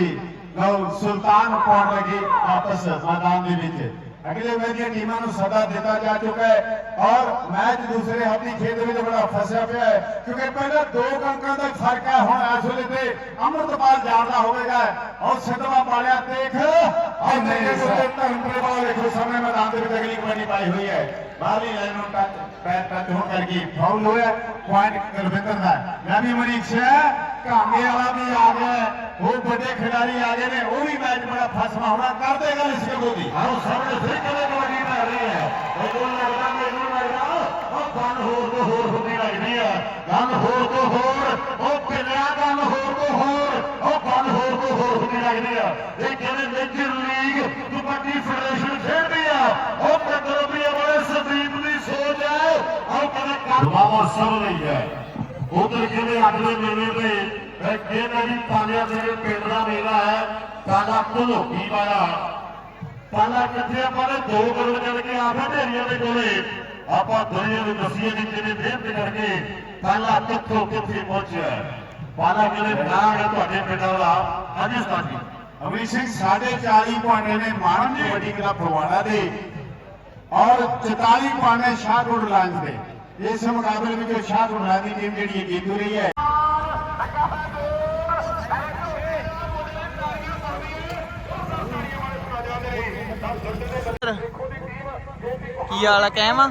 ਲਓ, ਸੁਲਤਾਨ ਪਾਉਣ ਲੱਗੇ ਆਪਸ ਮੈਦਾਨ ਦੇ ਵਿੱਚ। ਅਗਲੇ ਮੈਚ ਦੀਆਂ ਟੀਮਾਂ ਨੂੰ ਸਦਾ ਦਿੱਤਾ ਜਾ ਚੁੱਕਾ ਹੈ ਔਰ ਮੈਚ ਦੂਸਰੇ ਹੱਥੀ ਖੇਡ ਵਿੱਚ ਬੜਾ ਫਸਿਆ ਪਿਆ ਹੈ ਕਿਉਂਕਿ ਪਹਿਲਾਂ ਦੋ ਅੰਕਾਂ ਦਾ ਫ਼ਰਕ ਹੈ ਹੁਣ ਇਸ ਵੇਲੇ ਤੇ ਅਮਰਤਪਾਲ ਜਾਣਦਾ ਹੋਵੇਗਾ ਔਰ ਸਿੱਧਵਾ ਪਾਲਿਆ ਦੇਖ ਔਰ ਦੇਖੇ ਉੱਤੇ ਧਰਮਪੁਰੇ ਵਾਲਾ ਦੇਖੋ ਸਾਹਮਣੇ ਮੈਦਾਨ ਦੇ ਵਿੱਚ ਅਗਲੀ ਕਬੱਡੀ ਪਾਈ ਹੋਈ ਹੈ। ਬਾਹਰਲੀ ਲਾਈਨ ਨੂੰ ਟੱਚ ਪੈਰ ਟੱਚ ਹੋਣ ਕਰਕੇ ਫਾਉਲ ਹੋਇਆ ਪੁਆਇੰਟ ਕੁਲਵਿੰਦਰ ਦਾ। ਮੈਂ ਵੀ ਕਾਂਗੇ ਵਾਲਾ ਵੀ ਆ ਗਿਆ ਉਹ ਵੱਡੇ ਖਿਡਾਰੀ ਆ ਗਏ ਨੇ, ਉਹ ਵੀ ਮੈਚ ਬੜਾ ਫਸਵਾ ਹੋਣਾ ਕਰਦੇ ਗੱਲ ਇਸ ਦੀ। ਆਓ ਸਾਹਮਣੇ ਫਿਰ ਕਦੇ ਕਬੱਡੀ ਪੈ ਰਹੀ ਹੈ। ਮੈਨੂੰ ਲੱਗਦਾ ਮੈਨੂੰ ਲੱਗਦਾ, ਉਹ ਗੱਲ ਹੋਰ ਤੋਂ ਹੋਰ ਹੁੰਦੀ ਲੱਗਦੀ ਹੈ। ਗੱਲ ਹੋਰ ਤੋਂ ਹੋਰ, ਉਹ ਪਿਲਿਆ ਗੱਲ ਹੋਰ ਤੋਂ ਹੋਰ, ਉਹ ਗੱਲ ਹੋਰ ਤੋਂ ਹੋਰ ਹੁੰਦੀ ਲੱਗਦੀ ਆ ਇਹ ਕਹਿੰਦੇ ਮੇਜਰ ਲੀਗ ਕਬੱਡੀ ਫੈਡਰੇਸ਼ਨ ਖੇਡਦੀ ਆ ਉਹ ਮਤਲਬ ਵੀ ਬੜੇ ਸਦੀਪ ਦੀ ਸੋਚ ਹੈ ਉਹ ਕਹਿੰਦੇ ਸਭ ਲਈ ਹੈ। ਉਧਰ ਕਹਿੰਦੇ ਅਗਲੇ ਮੇਲੇ ਤੇ ਇਹ ਕਹਿੰਦੇ ਵੀ ਪਾਲਿਆ ਮੇਰੇ ਪਿੰਡ ਦਾ ਮੇਲਾ ਹੈ ਕਾਲਾ ਘਲੋਕੀ ਵਾਲਾ ਪਾਲਾ ਕਿੱਥੇ ਆਪਾਂ ਨੇ ਦੋ ਕਰੋੜ ਚੱਲ ਕੇ ਆਫੇ ਢੇਰੀਆਂ ਦੇ ਕੋਲੇ। ਆਪਾਂ ਦੁਨੀਆ ਨੂੰ ਦੱਸੀਏ ਕਿ ਕਿਵੇਂ ਮਿਹਨਤ ਕਰਕੇ ਪਾਲਾ ਕਿੱਥੋਂ ਕਿੱਥੇ ਪਹੁੰਚਿਆ ਪਾਲਾ ਕਿਹੜੇ ਨਾਮ ਹੈ ਤੁਹਾਡੇ ਪਿੰਡਾਂ ਦਾ ਰਾਜਸਥਾਨ ਜੀ। ਅਮਰੀਕ ਸਿੰਘ 40 ਪੁਆਇੰਟ ਨੇ ਮਾਨਵ ਜੀ, ਵੱਡੀ ਕਲਾ ਫਗਵਾੜਾ ਦੇ। ਔਰ 44 ਪਾਣੇ ਨੇ ਸ਼ਾਹਕੋਟ ਲਾਇਨਸ ਦੇ। ਇਸ ਮੁਕਾਬਲੇ ਵਿੱਚ ਸ਼ਾਹਕੋਟ ਲਾਇਨਸ ਦੀ ਟੀਮ ਜਿਹੜੀ ਜੇਤੂ ਰਹੀ ਹੈ। ਕੀ ਹਾਲ ਆ ਕਹਿਮ ਆ?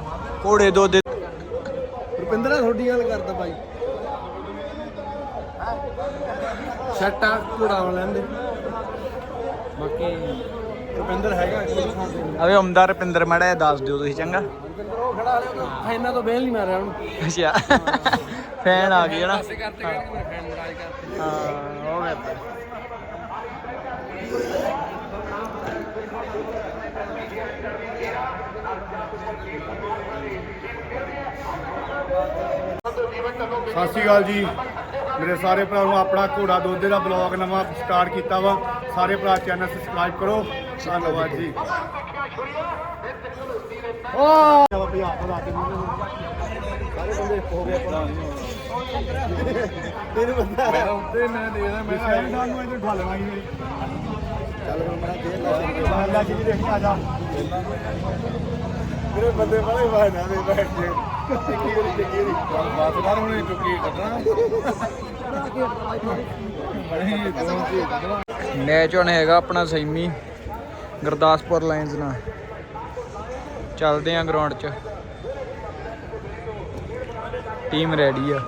ਘੋੜੇ ਦੋ ਦੇ ਰੁਪਿੰਦਰ ਤੁਹਾਡੀ ਗੱਲ ਕਰਦਾ ਬਾਈ। ਸ਼ਟਾ ਘੋੜਾ ਲੈਂਦੇ। ਬਾਕੀ ਰੁਪਿੰਦਰ ਹੈਗਾ ਅਵੇ ਆਉਂਦਾ ਰਪਿੰਦਰ ਮੜਾ ਦੱਸ ਦਿਓ ਤੁਸੀਂ ਚੰਗਾ। ਉਹ ਖੜਾ ਲਿਆ ਇਹਨਾਂ ਤੋਂ ਬੇਲ ਨਹੀਂ ਮਾਰਿਆ ਉਹਨੂੰ। ਅੱਛਾ ਫੈਨ ਆ ਗਏ ਨਾ ਪਾਸੇ ਕਰਤੇ ਕਰ ਪੂਰੇ ਫੈਨ ਰਾਜ ਕਰਤੇ। ਹਾਂ ਉਹ ਕਰਦਾ ਸਤਿ ਸ਼੍ਰੀ ਅਕਾਲ ਜੀ। ਮੇਰੇ ਸਾਰੇ ਭਰਾਵਾਂ ਨੂੰ ਆਪਣਾ ਘੋੜਾ ਦੋਦੇ ਦਾ ਬਲੌਗ ਨਵਾਂ ਸਟਾਰਟ ਕੀਤਾ ਵਾ। ਸਾਰੇ ਭਰਾ ਚੈਨਲ ਸਬਸਕ੍ਰਾਈਬ ਕਰੋ। ਧੰਨਵਾਦ ਜੀ। ਤੈਨੂੰ ਬੰਦਾ ਮੈਂ ਉੱਤੇ ਮੈਂ ਦੇਖਦਾ ਮੈਂ ਆਇਆ ਸਾਨੂੰ ਇੱਧਰ ਢਾਲਣਾ ਹੀ ਨਹੀਂ ਚੱਲ ਮੈਂ ਦੇ ਲਾ ਜੀ ਦੇਖ ਆ ਜਾ ਮੇਰੇ ਬੰਦੇ ਬੜੇ ਵਾਹਨਾ ਦੇ ਬੈਠ ਕੇ। ਚੱਕੀ ਵਾਲੀ ਬਾਤ ਕਰ ਹੁਣੇ ਕੱਢਣਾ। ਜੀ ਮੈਚ ਹੁਣ ਹੈਗਾ ਆਪਣਾ ਸੈਮੀ ਗੁਰਦਾਸਪੁਰ ਲਾਈਨਸ ਨਾਲ। ਚੱਲਦੇ ਆ ਗਰਾਊਂਡ 'ਚ। ਟੀਮ ਰੈਡੀ ਆ।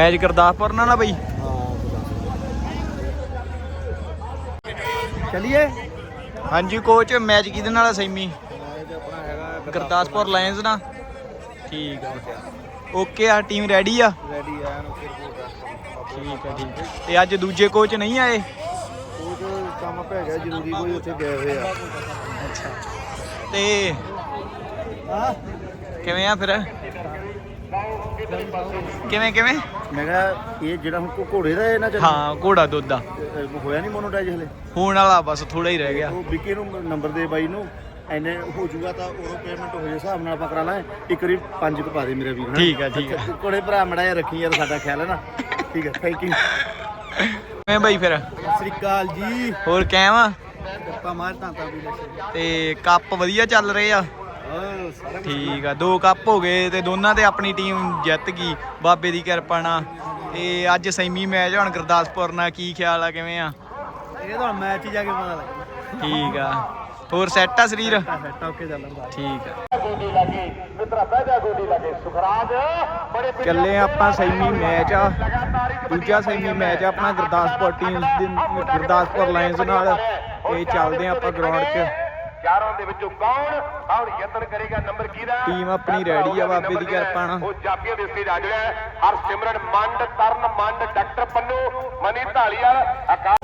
ਮੈਚ ਗੁਰਦਾਸਪੁਰ ਨਾਲ ਆ ਬਈ। ਚਲਿਏ? ਹਾਂਜੀ ਕੋਚ ਮੈਚ ਕਿਹਦੇ ਨਾਲ ਆ ਸੈਮੀ? ਗੁਰਦਾਸਪੁਰ ਲਾਇਨਸ ਨਾਲ। ਠੀਕ ਆ ਓਕੇ ਆ ਟੀਮ ਰੈਡੀ ਆ? ਰੈਡੀ ਆ ਠੀਕ ਹੈ ਠੀਕ ਹੈ ਤੇ ਅੱਜ ਦੂਜੇ ਕੋਚ ਨਹੀਂ ਆਏ? ਉਹ ਜੋ ਕੰਮ ਪੈ ਗਿਆ ਜ਼ਰੂਰੀ ਕੋਈ ਉੱਥੇ ਗਏ ਹੋਏ ਆ। ਤੇ ਕਿਵੇਂ ਆ ਫਿਰ? ਕਿਵੇਂ ਕਿਵੇਂ? ਮੈਂ ਕਿਹਾ ਇਹ ਜਿਹੜਾ ਹੁਣ ਘੋੜੇ ਦਾ ਇਹ ਨਾ ਚੱਲ। ਹਾਂ ਘੋੜਾ ਦੁੱਧ ਦਾ। ਅਹ ਹੋਇਆ ਨਹੀਂ ਮੋਨੋਟਾਈਜ਼ ਹਲੇ। ਹੋਣ ਵਾਲਾ ਬਸ ਥੋੜਾ ਹੀ ਰਹਿ ਗਿਆ। ਉਹ ਵਿੱਕੀ ਨੂੰ ਨੰਬਰ ਦੇ ਬਾਈ ਨੂੰ ਐਨੇ ਹੋ ਜੂਗਾ ਤਾਂ ਉਹ ਪੇਮੈਂਟ ਹੋ ਜੇ ਹਿਸਾਬ ਨਾਲ ਆਪਾਂ ਕਰਾ ਲਾਂ ਇੱਕ ਵਾਰੀ ਪੰਜ ਕੁ ਪਾ ਦੇ ਮੇਰੇ ਵੀਰ। ਠੀਕ ਹੈ, ਠੀਕ ਹੈ। ਘੋੜੇ ਭਰਾ ਮੜਾ ਜਿਹਾ ਰੱਖੀ ਯਾਰ ਸਾਡਾ ਖਿਆਲ ਹੈ ਨਾ। ਠੀਕ ਹੈ ਥੈਂਕ ਯੂ ਕਿਵੇਂ ਬਾਈ ਫਿਰ? ਸ੍ਰੀ ਅਕਾਲ ਜੀ। ਹੋਰ ਕਿਵੇਂ ਆ? ਗੱਪਾ ਮਾਰ ਤਾਂ ਤਾਂ ਵੀ ਤੇ ਕੱਪ ਵਧੀਆ ਚੱਲ ਰਹੇ ਆ। ਠੀਕ ਆ ਦੋ ਕੱਪ ਹੋ ਗਏ ਤੇ ਦੋਨਾਂ ਤੇ ਆਪਣੀ ਟੀਮ ਜਿੱਤ ਗਈ ਬਾਬੇ ਦੀ ਕਿਰਪਾ ਨਾਲ। ਤੇ ਅੱਜ ਸੈਮੀ ਮੈਚ ਹੁਣ ਗੁਰਦਾਸਪੁਰ ਨਾਲ ਕੀ ਖਿਆਲ ਆ ਕਿਵੇਂ ਆ? ਇਹ ਤਾਂ ਮੈਚ ਹੀ ਜਾ ਕੇ ਪਤਾ ਲੱਗਦਾ ਠੀਕ ਆ। ਹੋਰ ਸੈੱਟ ਆ ਸਰੀਰ? ਸੈੱਟ ਓਕੇ ਚੱਲਦਾ ਠੀਕ ਆ ਗੋਡੀ ਲੱਗੀ ਮਿੱਤਰਾ ਬਹਿ ਜਾ ਗੋਡੀ ਲੱਗੇ ਸੁਖਰਾਜ ਬੜੇ ਪਿਆਰ ਚੱਲੇ ਆਪਾਂ ਸੈਮੀ ਮੈਚ ਆ। ਦੂਜਾ ਸੈਮੀ ਮੈਚ ਆ ਆਪਣਾ ਗੁਰਦਾਸਪੁਰ ਟੀਮ ਦੇ ਗੁਰਦਾਸਪੁਰ ਲਾਇਨਸ ਨਾਲ। ਇਹ ਚੱਲਦੇ ਆਪਾਂ ਗਰਾਊਂਡ 'ਚ। ਚਾਰਾਂ ਦੇ ਵਿੱਚੋਂ ਕੌਣ? ਹੁਣ ਯਤਨ ਕਰੇਗਾ ਨੰਬਰ ਕਿਹਦਾ ਟੀਮ ਆਪਣੀ ready ਆ ਬਾਬੇ ਦੀ ਕਿਰਪਾ ਨਾਲ। ਉਹ ਜਾਪੀਆਂ ਦੇ ਆ ਜਿਹੜਾ ਹਰ ਸਿਮਰਨ ਮੰਡ ਤਰਨ ਮੰਡ ਡਾਕਟਰ ਪੰਨੂ ਮਨੀ ਢਾਲੀਵਾਲ ਆਕਾਸ਼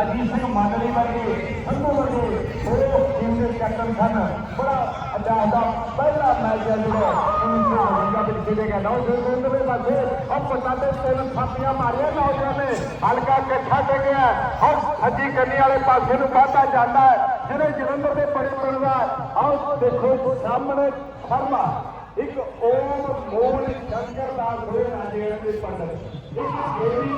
ਅਜੀਤ ਸਿੰਘ ਮੰਡਲੀ ਵਰਗੇ ਸੰਧੂ ਵਰਗੇ ਉਹ ਟੀਮ ਦੇ ਕੈਪਟਨ ਸਨ। ਬੜਾ ਅੰਦਾਜ਼ ਦਾ ਪਹਿਲਾ ਮੈਚ ਹੈ ਜਿਹੜਾ ਉਹਨਾਂ ਦੇ ਵਿੱਚ ਖੇਡਿਆ ਗਿਆ ਨੌ ਦੇ ਦੇ ਪਾਸੇ ਉਹ ਪਟਾਟੇ ਤਿੰਨ ਥਾਪੀਆਂ ਮਾਰੀਆਂ ਨੌਜਵਾਨ ਨੇ ਹਲਕਾ ਇਕੱਠਾ ਤੇ ਗਿਆ ਹੁਣ ਸੱਜੀ ਕੰਨੀ ਵਾਲੇ ਪਾਸੇ ਨੂੰ ਵਾਧਾ ਜਾਂਦਾ ਹੈ ਜਿਹੜੇ ਜਲੰਧਰ ਦੇ ਬੜੇ ਬਣਦਾ ਆਓ ਦੇਖੋ ਸਾਹਮਣੇ ਸ਼ਰਮਾ ਇੱਕ ਓਮ ਮੋਹਨ ਸ਼ੰਕਰ ਦਾਸ ਹੋਏ ਰਾਜੇ ਦੇ ਪੰਡਤ। ਇੱਕ ਦੇਵੀ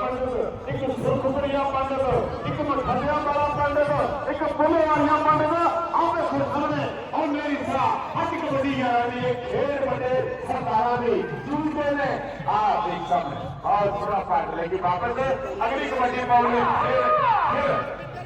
ਪੰਡਤ, ਇੱਕ ਸੁਖਮਣੀਆ ਪੰਡਤ, ਇੱਕ ਮਠੜਿਆ ਵਾਲਾ ਪੰਡਤ, ਇੱਕ ਬੁੱਲੇ ਵਾਲੀਆਂ ਪੰਡਤ। ਆਓ ਦੇਖੋ ਸਾਹਮਣੇ ਉਹ ਮੇਰੀ ਭਰਾ ਹੱਟ ਕਬੱਡੀ ਯਾਰਾਂ ਦੀ ਇਹ ਖੇਡ ਵੱਡੇ ਸਰਦਾਰਾਂ ਦੀ ਜੂਦੇ ਨੇ। ਆ ਦੇਖ ਸਾਹਮਣੇ ਆ ਥੋੜਾ ਫਾਟ ਲੈ ਕੇ ਵਾਪਸ ਅਗਲੀ ਕਬੱਡੀ ਪਾਉਣੀ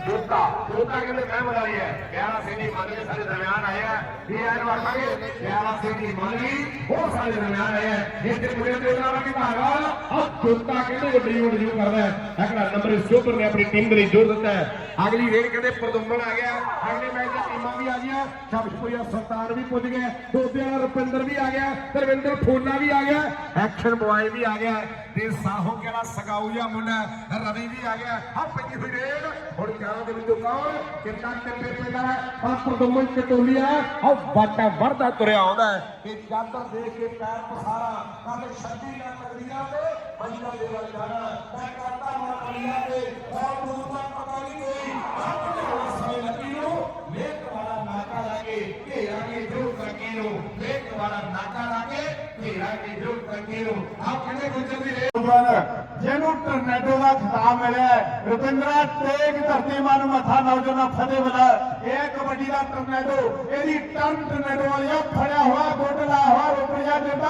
ਜੋਤਾ ਜੋਤਾ ਕਹਿੰਦੇ ਮੈਂ ਬੁਲਾਈ ਹੈ 11 ਸੈਨੀ ਮੰਨ ਕੇ ਸਾਡੇ ਦਰਮਿਆਨ ਆਏ ਵੀ ਐਨ ਵਾਖਾਂਗੇ 11 ਸੈਨੀ ਮੰਨ ਲਈ ਉਹ ਸਾਡੇ ਦਰਮਿਆਨ ਆਏ ਆ। ਇਸ ਮੁੰਡੇ ਦੇ ਨਾਲ ਕਿ ਭਾਗਾ ਆ? ਜੋਤਾ ਕਹਿੰਦੇ ਵੱਡੀ ਵੱਡੀ ਕਰਦਾ ਹੈ। ਅਗਲਾ ਨੰਬਰ ਇਸ ਨੇ ਆਪਣੀ ਟੀਮ ਦੇ ਲਈ ਜੋਰ ਦਿੱਤਾ ਹੈ। ਅਗਲੀ ਰੇਡ ਕਹਿੰਦੇ ਪ੍ਰਦੁੰਮਨ ਆ ਗਿਆ। ਅਗਲੇ ਮੈਚ ਦੀਆਂ ਟੀਮਾਂ ਵੀ ਆ ਗਈਆਂ। ਸ਼ਬਸ਼ਪੁਰੀਆ ਸਰਦਾਰ ਵੀ ਪੁੱਜ ਗਏ। ਦੋਦਿਆਂ ਰੁਪਿੰਦਰ ਵੀ ਆ ਗਿਆ। ਤਰਵਿੰਦਰ ਫੋਨਾ ਵੀ ਆ ਗਿਆ। ਐਕਸ਼ਨ ਬੁਆਏ ਵੀ ਆ ਗਿਆ। ਤੇ ਸਾਹੋ ਕਿਹੜਾ ਸਗਾਊ ਜਿਹਾ ਮੁੰਡਾ ਰਵੀ ਵੀ ਆ ਗਿਆ। ਆ ਪੈਂਦੀ ਹੋਈ ਰੇਡ ਹੁਣ ਚਾਰਾਂ ਦੇ ਵਿੱਚੋਂ ਕੌਣ? ਕਿੰਨਾ ਟੱਪੇ ਪੈਂਦਾ ਹੈ। ਆ ਪ੍ਰਦੁੰਮਨ ਕਟੋਲੀਆ ਆ ਵਾਟਾ ਵਰਦਾ ਤੁਰਿਆ ਆਉਂਦਾ ਹੈ। ਕਿ ਚਾਦਰ ਦੇਖ ਕੇ ਪੈਰ ਪਸਾਰਾ ਕਾਲੇ ਛੱਡੀ ਨਾ ਤਕਦੀਰਾਂ ਤੇ ਬੰਦਾ ਦੇ ਵੱਲ ਜਾਣਾ ਮੈਂ ਕਰਤਾ ਮਾ ਅਲੀਆ ਤੇ ਬਹੁਤ ਦੂਰ ਤੱਕ ਪਤਾ ਨਹੀਂ ਕੋਈ। ਆਪਣੇ ਸਮੇਂ ਲੱਗੀ ਨੂੰ ਲੇਕ ਵਾਲਾ ਨਾਕਾ ਲਾ ਕੇ ਘੇਰਾਂਗੇ ਜੋ ਟਰੱਕੀ ਨੂੰ ਲੇਕ ਵਾਲਾ ਨਾਕਾ ਲਾ ਕੇ ਘੇਰਾਂਗੇ ਜੋ ਟਰੱਕੀ ਨੂੰ ਆਪ ਕਹਿੰਦੇ ਗੁੱਜਰ ਦੀ ਜਿਹਨੂੰ ਟਰਨੈਡੋ ਦਾ ਖਿਤਾਬ ਮਿਲਿਆ ਰੁਪਿੰਦਰਾ ਤੇਗ ਧਰਤੀ ਮਾਂ ਨੂੰ ਮੱਥਾ ਨੌਜਵਾਨਾਂ ਫਤਿਹ ਬਲਾ ਇਹ ਕਬੱਡੀ ਦਾ ਟਰਨੈਡੋ, ਇਹਦੀ ਟਰਨ ਟਰਨੈਡੋ ਵਾਲੀ ਫੜਿਆ ਹੋਇਆ, ਗੋਡ ਹੋਇਆ ਰੁਪਿਆ ਜਿੱਤਾ।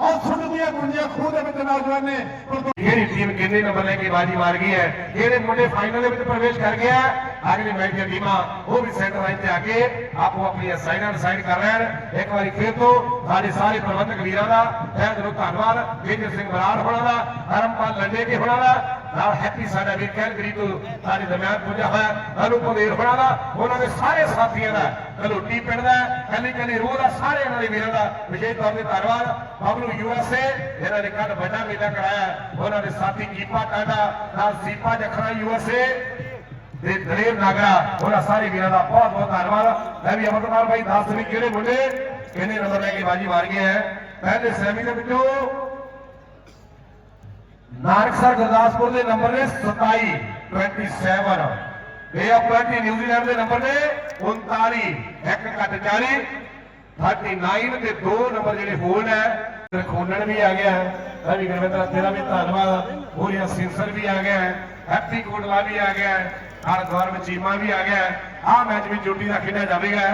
ਔਰ ਸੁਣਦੀਆਂ ਗੁੰਜੀਆਂ ਖੂਹ ਦੇ ਵਿੱਚ ਨੌਜਵਾਨ ਨੇ। ਜਿਹੜੀ ਟੀਮ ਕਿੰਨੇ ਨੰਬਰ ਲੈ ਕੇ ਬਾਜੀ ਮਾਰ ਗਈ ਹੈ। ਜਿਹੜੇ ਮੁੰਡੇ ਫਾਈਨਲ ਦੇ ਵਿੱਚ ਪ੍ਰਵੇਸ਼ ਕਰ ਗਿਆ ਅਗਲੇ ਮੈਚ ਦੀਆਂ ਉਹ ਵੀ ਸੈਂਟਰ ਲਾਈਨ ਤੇ ਆ ਕੇ ਆਪੋ ਆਪਣੀ ਅਸਾਈਨਾਂ ਡਿਸਾਈਡ ਕਰ ਰਹੇ ਇੱਕ ਵਾਰੀ ਫਿਰ ਤੋਂ ਸਾਡੇ ਸਾਰੇ ਪ੍ਰਬੰਧਕ ਵੀਰਾਂ ਦਾ ਤਹਿ ਦਿਲੋਂ ਧੰਨਵਾਦ ਮੇਜਰ ਸਿੰਘ ਬਰਾੜ ਹੋਣਾ ਦਾ ਧਰਮਪਾਲ ਲੰਡੇ ਕੇ ਹੋਣਾ ਦਾ ਨਾਲ ਹੈਪੀ ਸਾਡਾ ਵੀਰ ਕੈਲਗਰੀ ਤੋਂ ਸਾਡੇ ਦਰਮਿਆਨ ਪੁੱਜਾ ਹੋਇਆ ਅਨੁਪਮੇਰ ਹੋਣਾ ਦਾ ਉਹਨਾਂ ਦੇ ਸਾਰੇ ਸਾਥੀਆਂ ਦਾ ਕਲੋਟੀ ਪਿੰਡ ਦਾ ਕੱਲੀ ਕੱਲੀ ਰੂਹ ਦਾ ਸਾਰੇ ਇਹਨਾਂ ਦੇ ਵੀਰਾਂ ਦਾ ਵਿਸ਼ੇਸ਼ ਤੌਰ ਤੇ ਧੰਨਵਾਦ ਬਬਲੂ ਯੂਐਸਏ ਇਹਨਾਂ ਨੇ ਕੱਲ ਵੱਡਾ ਮੇਲਾ ਕਰਾਇਆ ਉਹਨਾਂ ਦੇ ਸਾਥੀ ਕੀਪਾ ਟਾਟਾ ਨਾਲ ਸੀਪਾ ਜਖਰਾ ਯੂਐਸਏ ਤੇ ਦਲੇਰ ਨਾਗਰਾ ਉਹਨਾਂ ਸਾਰੇ ਵੀਰਾਂ ਦਾ ਬਹੁਤ ਬਹੁਤ ਧੰਨਵਾਦ। ਮੈਂ ਵੀ ਅਮਰਪਾਲ ਭਾਈ ਦੱਸ ਵੀ ਕਿਹੜੇ ਮੁੰਡੇ ਕਿਹਨੇ ਨੰਬਰ ਲੈ ਕੇ ਬਾਜੀ ਮਾਰ ਗਏ ਹੈ। ਪਹਿਲੇ ਸੈਮੀ ਦੇ ਵਿੱਚੋਂ ਨਾਨਕਸਰ ਗੁਰਦਾਸਪੁਰ ਦੇ ਨੰਬਰ ਨੇ 27 27 ਬੇ ਆਫ 20 ਨਿਊਜ਼ੀਲੈਂਡ ਦੇ ਨੰਬਰ ਨੇ 39 ਇੱਕ ਘੱਟ 40 39 ਤੇ ਦੋ ਨੰਬਰ ਜਿਹੜੇ ਹੋਲਡ ਹੈ ਖੋਨਣ ਵੀ ਆ ਗਿਆ ਹੈ। ਰਵੀ ਗੁਰਵਿੰਦਰ ਤੇਰਾ ਵੀ ਧੰਨਵਾਦ। ਹੋਰੀਆ ਸਿੰਸਰ ਵੀ ਆ ਗਿਆ ਹੈ। ਹੈਪੀ ਕੋਟਲਾ ਵੀ ਆ ਗਿਆ ਹੈ। ਹਰ ਗੌਰਵ ਚੀਮਾ ਵੀ ਆ ਗਿਆ ਆਹ ਮੈਚ ਵੀ ਜੋਟੀ ਦਾ ਖੇਡਿਆ ਜਾਵੇਗਾ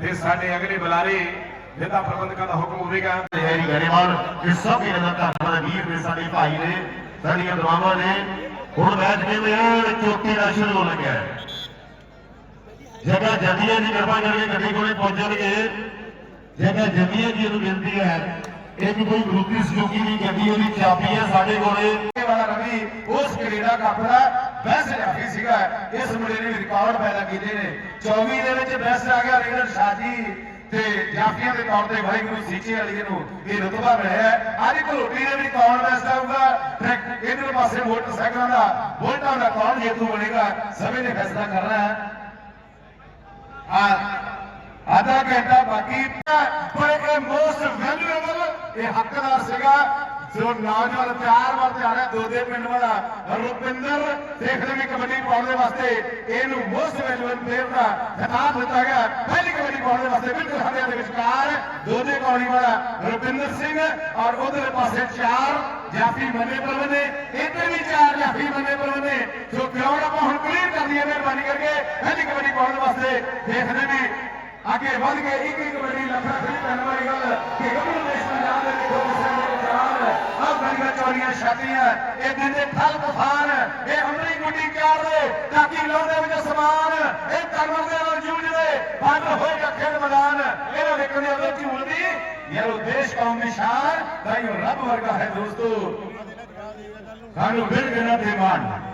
ਤੇ ਸਾਡੇ ਅਗਲੇ ਬੁਲਾਰੇ ਜਿਹਦਾ ਪ੍ਰਬੰਧਕਾਂ ਦਾ ਹੁਕਮ ਹੋਵੇਗਾ। ਹੈਰੀ ਗਰੇਵਾਲ, ਇਹ ਸਭ ਇਹਨਾਂ ਦਾ ਧੰਨਵਾਦ ਵੀਰ ਨੇ ਸਾਡੇ ਭਾਈ ਨੇ, ਸਾਡੀਆਂ ਦੁਆਵਾਂ ਨੇ। ਹੁਣ ਮੈਚ ਕਿਵੇਂ ਚੋਟੀ ਦਾ ਸ਼ੁਰੂ ਹੋਣ ਲੱਗਿਆ ਹੈ। ਜਗ੍ਹਾ ਜੱਦੀਆਂ ਦੀ ਕਿਰਪਾ ਕਰਕੇ ਗੱਡੀ ਕੋਲੇ ਪਹੁੰਚਣਗੇ। ਜਗ੍ਹਾ ਜੱਦੀਆਂ ਜੀ ਨੂੰ ਬੇਨਤੀ ਹੈ। ਇਹ ਕੋਈ ਗਰੁੱਪੀ ਸਜੂਕੀ ਦੀ ਗੱਡੀ ਉਹਦੀ ਚਾਬੀ ਹੈ ਸਾਡੇ ਕੋਲੇ। ਵਾਲਾ ਰਵੀ ਉਸ ਕੈਨੇਡਾ ਕੱਪ ਦਾ ਬੈਸਟ ਜਾਫੀ ਸੀਗਾ। ਇਸ ਮੁੰਡੇ ਨੇ ਰਿਕਾਰਡ ਪੈਦਾ ਕੀਤੇ ਨੇ। 24 ਦੇ ਵਿੱਚ ਬੈਸਟ ਆ ਗਿਆ ਰੇਗਨ ਸ਼ਾਜੀ ਤੇ ਜਾਫੀਆਂ ਦੇ ਤੌਰ ਤੇ ਵਾਹਿਗੁਰੂ ਸੀਚੇ ਵਾਲੀ ਨੂੰ ਇਹ ਰਤਬਾ ਮਿਲਿਆ। ਅੱਜ ਘਲੋਟੀ ਦੇ ਵੀ ਕੌਣ ਬੈਸਟ ਆਊਗਾ? ਟਰੈਕ ਇਧਰ ਪਾਸੇ ਮੋਟਰਸਾਈਕਲਾਂ ਦਾ। ਬੁਲਟਾਂ ਦਾ ਕੌਣ ਜੇਤੂ ਬਣੇਗਾ? ਸਮੇਂ ਨੇ ਫੈਸਲਾ ਕਰਨਾ ਹੈ। ਆ ਆਧਾ ਘੰਟਾ ਬਾਕੀ। ਪਰ ਇਹ ਮੋਸਟ ਵੈਲਿਊਏਬਲ ਇਹ ਹੱਕਦਾਰ ਸੀਗਾ, ਜੋ ਨੌਜਵਾਨ ਪਿਆਰ ਵੱਲ ਧਿਆਨ ਹੈ ਦੋਦੇ ਪਿੰਡ ਵਾਲਾ। ਰੁਪਿੰਦਰ ਦੇਖਦੇ ਵੀ ਕਬੱਡੀ ਪਾਉਣ ਦੇ ਵਾਸਤੇ ਇਹਨੂੰ ਮੋਸਟ ਵੈਲਿਊਏਬਲ ਪਲੇਅਰ ਦਾ ਖਿਤਾਬ ਦਿੱਤਾ ਗਿਆ। ਪਹਿਲੀ ਕਬੱਡੀ ਪਾਉਣ ਦੇ ਵਾਸਤੇ ਬਿਲਕੁਲ ਹੱਥਿਆਂ ਦੇ ਵਿਚਕਾਰ ਦੋਦੇ ਕੌਣੀ ਵਾਲਾ ਰੁਪਿੰਦਰ ਸਿੰਘ ਔਰ ਉਧਰ ਪਾਸੇ ਚਾਰ ਜਾਫੀ ਮੰਨੇ ਪਰਵਨੇ ਇੱਧਰ ਵੀ ਚਾਰ ਜਾਫੀ ਮੰਨੇ ਨੇ। ਜੋ ਗਰਾਊਂਡ ਆਪਾਂ ਹੁਣ ਕਲੀਅਰ ਕਰ ਦਈਏ ਮਿਹਰਬਾਨੀ ਕਰਕੇ ਪਹਿਲੀ ਕਬੱਡੀ ਪਾਉਣ ਦੇ ਵਾਸਤੇ ਦੇਖਦੇ ਵੀ ਅੱਗੇ ਵੱਧ ਕੇ ਇੱਕ ਇੱਕ ਕਬੱਡੀ ਲੱਖਾਂ ਖੜੀ ਕਰਨ ਗੱਲ ਕਿ ਗੱਭਰੂ ਦੇਸ਼ ਪੰਜਾਬ ਦੇ ਦੇਖੋ ਕਿਸੇ ਦੇ ਵਿਚਾਰ ਆਹ ਬੜੀਆਂ ਚੌੜੀਆਂ ਛਾਤੀਆਂ ਇਹ ਦਿਨ ਦੇ ਤੂਫਾਨ, ਇਹ ਅਮਰੀ ਗੁੱਡੀ ਕਾਰ ਦੇ ਤਾਕੀ ਲਾਉਂਦੇ ਵਿੱਚ ਸਮਾਨ, ਇਹ ਕਰਮਰ ਦੇ ਨਾਲ ਜੂਝਦੇ, ਬੰਦ ਹੋਏਗਾ ਖੇਡ ਮੈਦਾਨ, ਇਹਨਾਂ ਦੇ ਕੰਨੇ ਉਹਦੇ ਝੂਲਦੀ ਯਾਰੋ ਦੇਸ਼ ਕੌਮ ਦੀ ਸ਼ਾਨ ਤਾਈਓ ਰੱਬ ਵਰਗਾ ਹੈ ਦੋਸਤੋ। ਸਾਨੂੰ ਬਿਲ ਦੇਣਾ ਤੇ ਮਾਣ।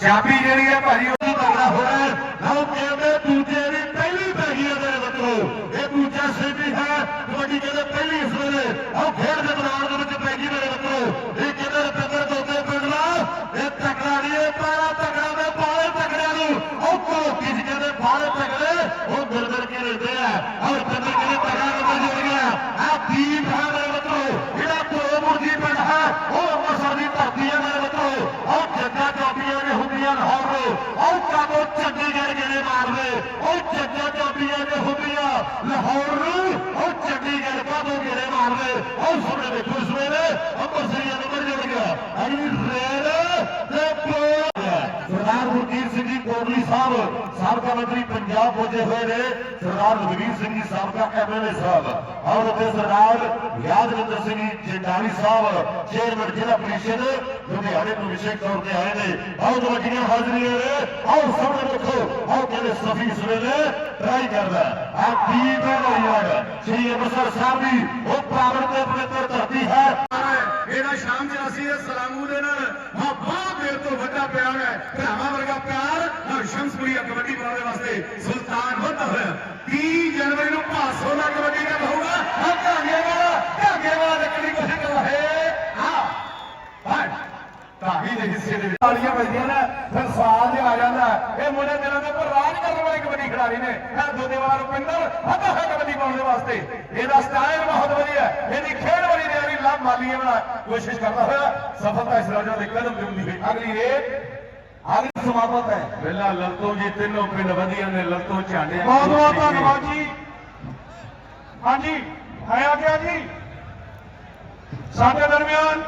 ਚਾਬੀ ਜਿਹੜੀ ਹੈ ਭਾਜੀ ਉਹ ਤਗੜਾ ਹੋ ਰਿਹਾ ਲਓ ਕਹਿੰਦੇ ਦੂਜੇ ਦੀ ਪਹਿਲੀ ਪੈ ਗਈ ਹੈ ਮੇਰੇ ਇਹ ਦੂਜਾ ਸੇਮੀ ਹੈ, ਕਬੱਡੀ ਕਹਿੰਦੇ ਪਹਿਲੀ ਇਸ ਵੇਲੇ। ਆਹ ਖੇਡ ਦੇ ਮੈਦਾਨ ਦੇ ਵਿੱਚ ਪੈ ਗਈ ਮੇਰੇ ਬੱਚੋ ਇਹ ਕਹਿੰਦੇ ਰਪਿੰਦਰ ਦੋਦੇ ਪਿੰਡ ਦਾ? ਇਹ ਤਕੜਾ ਨਹੀਂ ਇਹ ਪਾਰਾ ਤਕੜਾ ਦੇ ਬਾਲੇ ਤਕੜਿਆਂ ਨੂੰ। ਉਹ ਕੋਕੀ ਕਹਿੰਦੇ, ਬਾਲੇ ਤਕੜੇ? ਉਹ ਗਿਰ ਕੇ ਰਹਿੰਦੇ ਆ? ਔਰ ਰਪਿੰਦਰ ਕਹਿੰਦੇ ਤਕੜਾ ਨੰਬਰ ਜੁੜ ਗਿਆ ਆ ਦੀਪ ਹੈ ਮੇਰੇ ਬੱਚੋ ਜਿਹੜਾ ਕੋਲ ਮੁਰਜੀ ਪਿੰਡ ਹੈ ਉਹ ਅੰਮ੍ਰਿਤਸਰ ਦੀ ਧਰਤੀ ਹੈ ਮੇਰੇ ਬੱਚੋ ਉਹ ਜੱਗਾ ਚੌਪੀਆਂ ਨੇ ਹੁੰਦੀਆਂ ਲਾਹੌਰ ਉਹ ਚੰਡੀਗੜ੍ਹ ਗੇੜੇ ਮਾਰਦੇ ਉਹ ਜੱਗਾ ਚੌਪੀਆਂ ਤੇ ਹੁੰਦੀਆਂ ਲਾਹੌਰ ਨੂੰ ਉਹ ਚੰਡੀਗੜ੍ਹ ਕਾਬੋ ਗੇੜੇ ਮਾਰਦੇ ਉਹ ਸੁਣੇ ਦੇਖੋ ਇਸ ਵੇਲੇ ਅੰਮ੍ਰਿਤਸਰੀਆਂ ਨੂੰ ਮਰ ਜੁੜ ਗਿਆ। ਅਜੀ ਰੇਲ ਤੇ ਪੋਲ ਸਰਦਾਰ ਗੁਰਜੀਤ ਸਿੰਘ ਜੀ ਕੋਟਲੀ ਸਾਹਿਬ ਸਾਬਕਾ ਮੰਤਰੀ ਪੰਜਾਬ ਪਹੁੰਚੇ ਹੋਏ ਨੇ, ਸਰਦਾਰ ਰਘਵੀਰ ਸਿੰਘ ਜੀ, ਸਾਬਕਾ ਐਮਐਲਏ ਸਾਹਿਬ। ਔਰ ਤੇ ਸਰਦਾਰ ਯਾਦਵਿੰਦਰ ਸਿੰਘ ਜੀ ਜੰਡਾਲੀ ਸਾਹਿਬ ਚੇਅਰਮੈਨ ਜ਼ਿਲ੍ਹਾ ਪ੍ਰੀਸ਼ਦ, ਲੁਧਿਆਣੇ ਤੋਂ ਵਿਸ਼ੇਸ਼ ਤੌਰ ਤੇ ਆਏ ਨੇ। ਬਹੁਤ ਵੱਡੀਆਂ ਹਾਜ਼ਰੀਆਂ ਨੇ। ਆਓ, ਸਾਹਮਣੇ ਦੇਖੋ, ਆਓ ਕਹਿੰਦੇ ਸਫੀ ਇਸ ਟਰਾਈ ਕਰਦਾ ਆ ਦੀਪ ਹੈ? ਯਾਰ ਸ੍ਰੀ ਅੰਮ੍ਰਿਤਸਰ ਸਾਹਿਬ ਦੀ ਉਹ ਪਾਵਨ ਤੇ ਪਵਿੱਤਰ ਧਰਤੀ ਹੈ। ਇਹਦਾ ਸ਼ਾਮ ਜਰਾਸੀ ਦੇ ਸਲਾਮੂ ਦੇ ਨਾਲ ਬਹੁਤ ਦੇਰ ਤੋਂ ਵੱਡਾ ਪਿਆਰ ਹੈ। ਭਰਾਵਾਂ ਵਰਗਾ ਪਿਆਰ ਔਰ ਸ਼ਮਸਪੁਰੀਆ ਕਬੱਡੀ ਪਾਉਣ ਵਾਸਤੇ ਸੁਲਤਾਨ ਹੁੰਦਾ ਹੋਇਆ। 30 ਜਨਵਰੀ ਨੂੰ ਭਾਸੋ ਦਾ ਕਬੱਡੀ ਦਾ ਹੋਊਗਾ। ਆ ਧਾਗੇ ਵਾਲਾ ਧਾਗੇ ਵਾਲਾ ਦੇਖਣ ਦੀ ਕੋਸ਼ਿਸ਼ ਕਰ ਹਾਂ। ਹਾਂ ਧਾਗੇ ਦੇ ਹਿੱਸੇ ਦੇ ਤਾਲੀਆਂ ਵੱਜਦੀਆਂ ਨੇ, ਫਿਰ ਸਵਾਲ ਆ ਜਾਂਦਾ ਇਹ ਮੁੰਡੇ ਦਿਲਾਂ ਦੇ ਉੱਪਰ ਰਾਜ ਕਰਨ ਵਾਲੇ ਕਬੱਡੀ ਖਿਡਾਰੀ ਨੇ। ਇਹ ਦੋਦੇ ਵਾਲਾ ਰੁਪਿੰਦਰ ਹੱਥਾ ਹੈ ਕਬੱਡੀ ਪਾਉਣ ਦੇ ਵਾਸਤੇ। ਇਹਦਾ ਸਟਾਈਲ ਬਹੁਤ ਵਧੀਆ ਹੈ। ਇਹਦੀ ਖੇਡ ਬੜੀ ਨਿਆਰੀ ਲੱਭ ਮਾਲੀਏ ਵਾਲਾ ਕੋਸ਼ਿਸ਼ ਕਰਦਾ ਹੋਇਆ। ਸਫਲਤਾ ਇਸ ਰਾਜਾ ਦੇ ਕਦਮ ਚੁੰਮਦੀ ਹੋਈ। ਅਗਲੀ ਰੇਡ ਅਗਲੀ ਸਮਾਪਤ ਹੈ। ਪਹਿਲਾ ਲਲਤੋਂ ਜੀ ਤਿੰਨੋਂ ਪਿੰਡ ਵਧੀਆਂ ਨੇ ਲਲਤੋਂ ਝਾੜਿਆ ਬਹੁਤ ਬਹੁਤ ਧੰਨਵਾਦ ਜੀ। ਹਾਂਜੀ ਹੈ ਆ ਗਿਆ ਜੀ। ਸਾਡੇ ਦਰਮਿਆਨ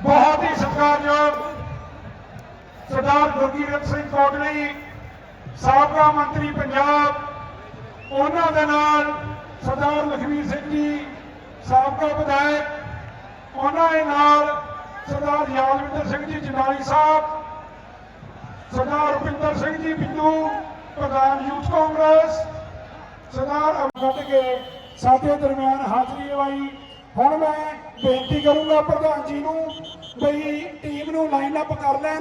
ਬਹੁਤ ਹੀ ਸਤਿਕਾਰਯੋਗ ਸਰਦਾਰ ਗੁਰਜੀਤ ਸਿੰਘ ਕੋਟਲੀ ਸਾਬਕਾ ਮੰਤਰੀ ਪੰਜਾਬ ਉਹਨਾਂ ਦੇ ਨਾਲ ਸਰਦਾਰ ਲਖਵੀਰ ਸਿੰਘ ਜੀ ਸਾਬਕਾ ਵਿਧਾਇਕ ਉਹਨਾਂ ਦੇ ਨਾਲ ਸਰਦਾਰ ਯਾਦਵਿੰਦਰ ਸਿੰਘ ਜੀ ਜਨਾਲੀ ਸਾਹਿਬ ਸਰਦਾਰ ਰੁਪਿੰਦਰ ਸਿੰਘ ਜੀ ਬਿੱਟੂ, ਪ੍ਰਧਾਨ ਯੂਥ ਕਾਂਗਰਸ, ਸਰਦਾਰ ਅਮਗਟ ਕੇ ਸਾਡੇ ਦਰਮਿਆਨ ਹਾਜ਼ਰੀ ਲਵਾਈ ਹੁਣ ਮੈਂ ਬੇਨਤੀ ਕਰੂੰਗਾ ਪ੍ਰਧਾਨ ਜੀ ਨੂੰ ਬਈ ਟੀਮ ਨੂੰ ਲਾਈਨ ਅਪ ਕਰ ਲੈਣ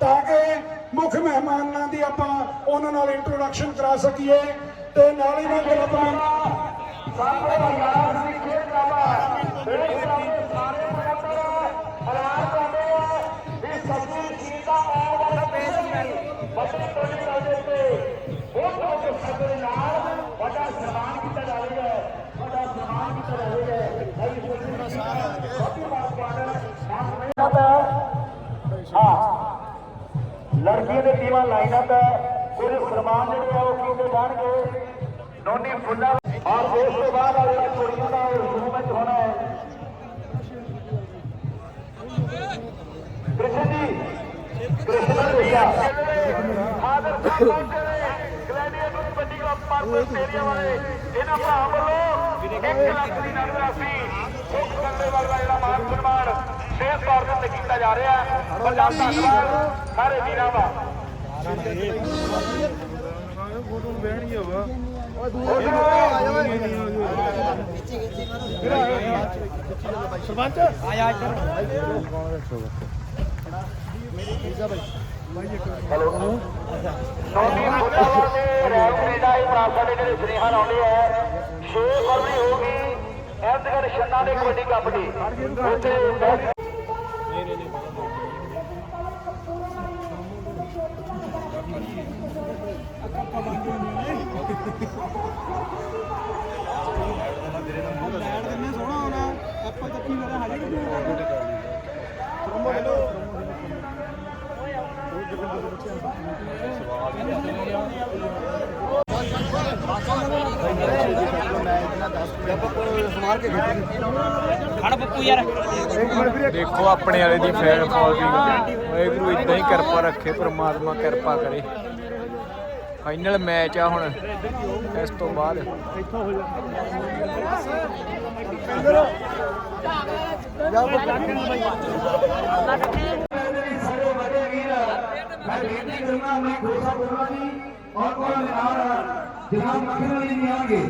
ਤਾਂ ਕਿ ਮੁੱਖ ਮਹਿਮਾਨਾਂ ਦੀ ਆਪਾਂ ਉਹਨਾਂ ਨਾਲ ਇੰਟਰੋਡਕਸ਼ਨ ਕਰਾ ਸਕੀਏ ਤੇ ਨਾਲ ਹੀ ਮੈਂ ਡਿਵੈਲਪਮੈਂਟ ਸਾਰੇ ਹਜ਼ਾਰ ਦੀ ਖੇਡ ਦਾ ਮੇਰੇ ਹੈ ਵੱਡਾ ਧੰਨਵਾਦ। ਸਾਰੇ ਵੀਰਾਂ ਦਾ। ਸੋਨੀ ਫੁੱਟਬਾਲ ਦੇ ਰੈਫਰੀ ਦਾ ਇਹ ਭਰਾ ਸਾਡੇ ਜਿਹੜੇ ਸੁਨੇਹਾ ਲਾਉਂਦੇ ਆ 6 ਫਰਵਰੀ ਹੋਗੀ ਅਹਿਮਦਗੜ੍ਹ ਛੰਨਾ ਦੇ ਕਬੱਡੀ ਕੱਪ ਦੀ ਉੱਥੇ ਬਹੁਤ ਦੇਖੋ ਆਪਣੇ ਵਾਲੇ ਦੀ ਫੈਨ ਫੋਲੋਇੰਗ ਵਾਹਿਗੁਰੂ ਇਦਾਂ ਹੀ ਕਿਰਪਾ ਰੱਖੇ, ਪ੍ਰਮਾਤਮਾ ਕਿਰਪਾ ਕਰੇ। ਫਾਈਨਲ ਮੈਚ ਆ ਹੁਣ ਇਸ ਤੋਂ ਬਾਅਦ। ਸਾਡੇ ਵੱਡੇ ਵੀਰ ਮੈਂ ਬੇਨਤੀ ਕਰੂੰਗਾ ਮੈਂ ਖੋਸਾ ਬੋਲਣਾ ਜੀ ਔਰ ਕੋਲ ਨਾਲ ਜਨਾਬ ਮੱਖਣ ਵਾਲੀ ਨਹੀਂ ਆਣਗੇ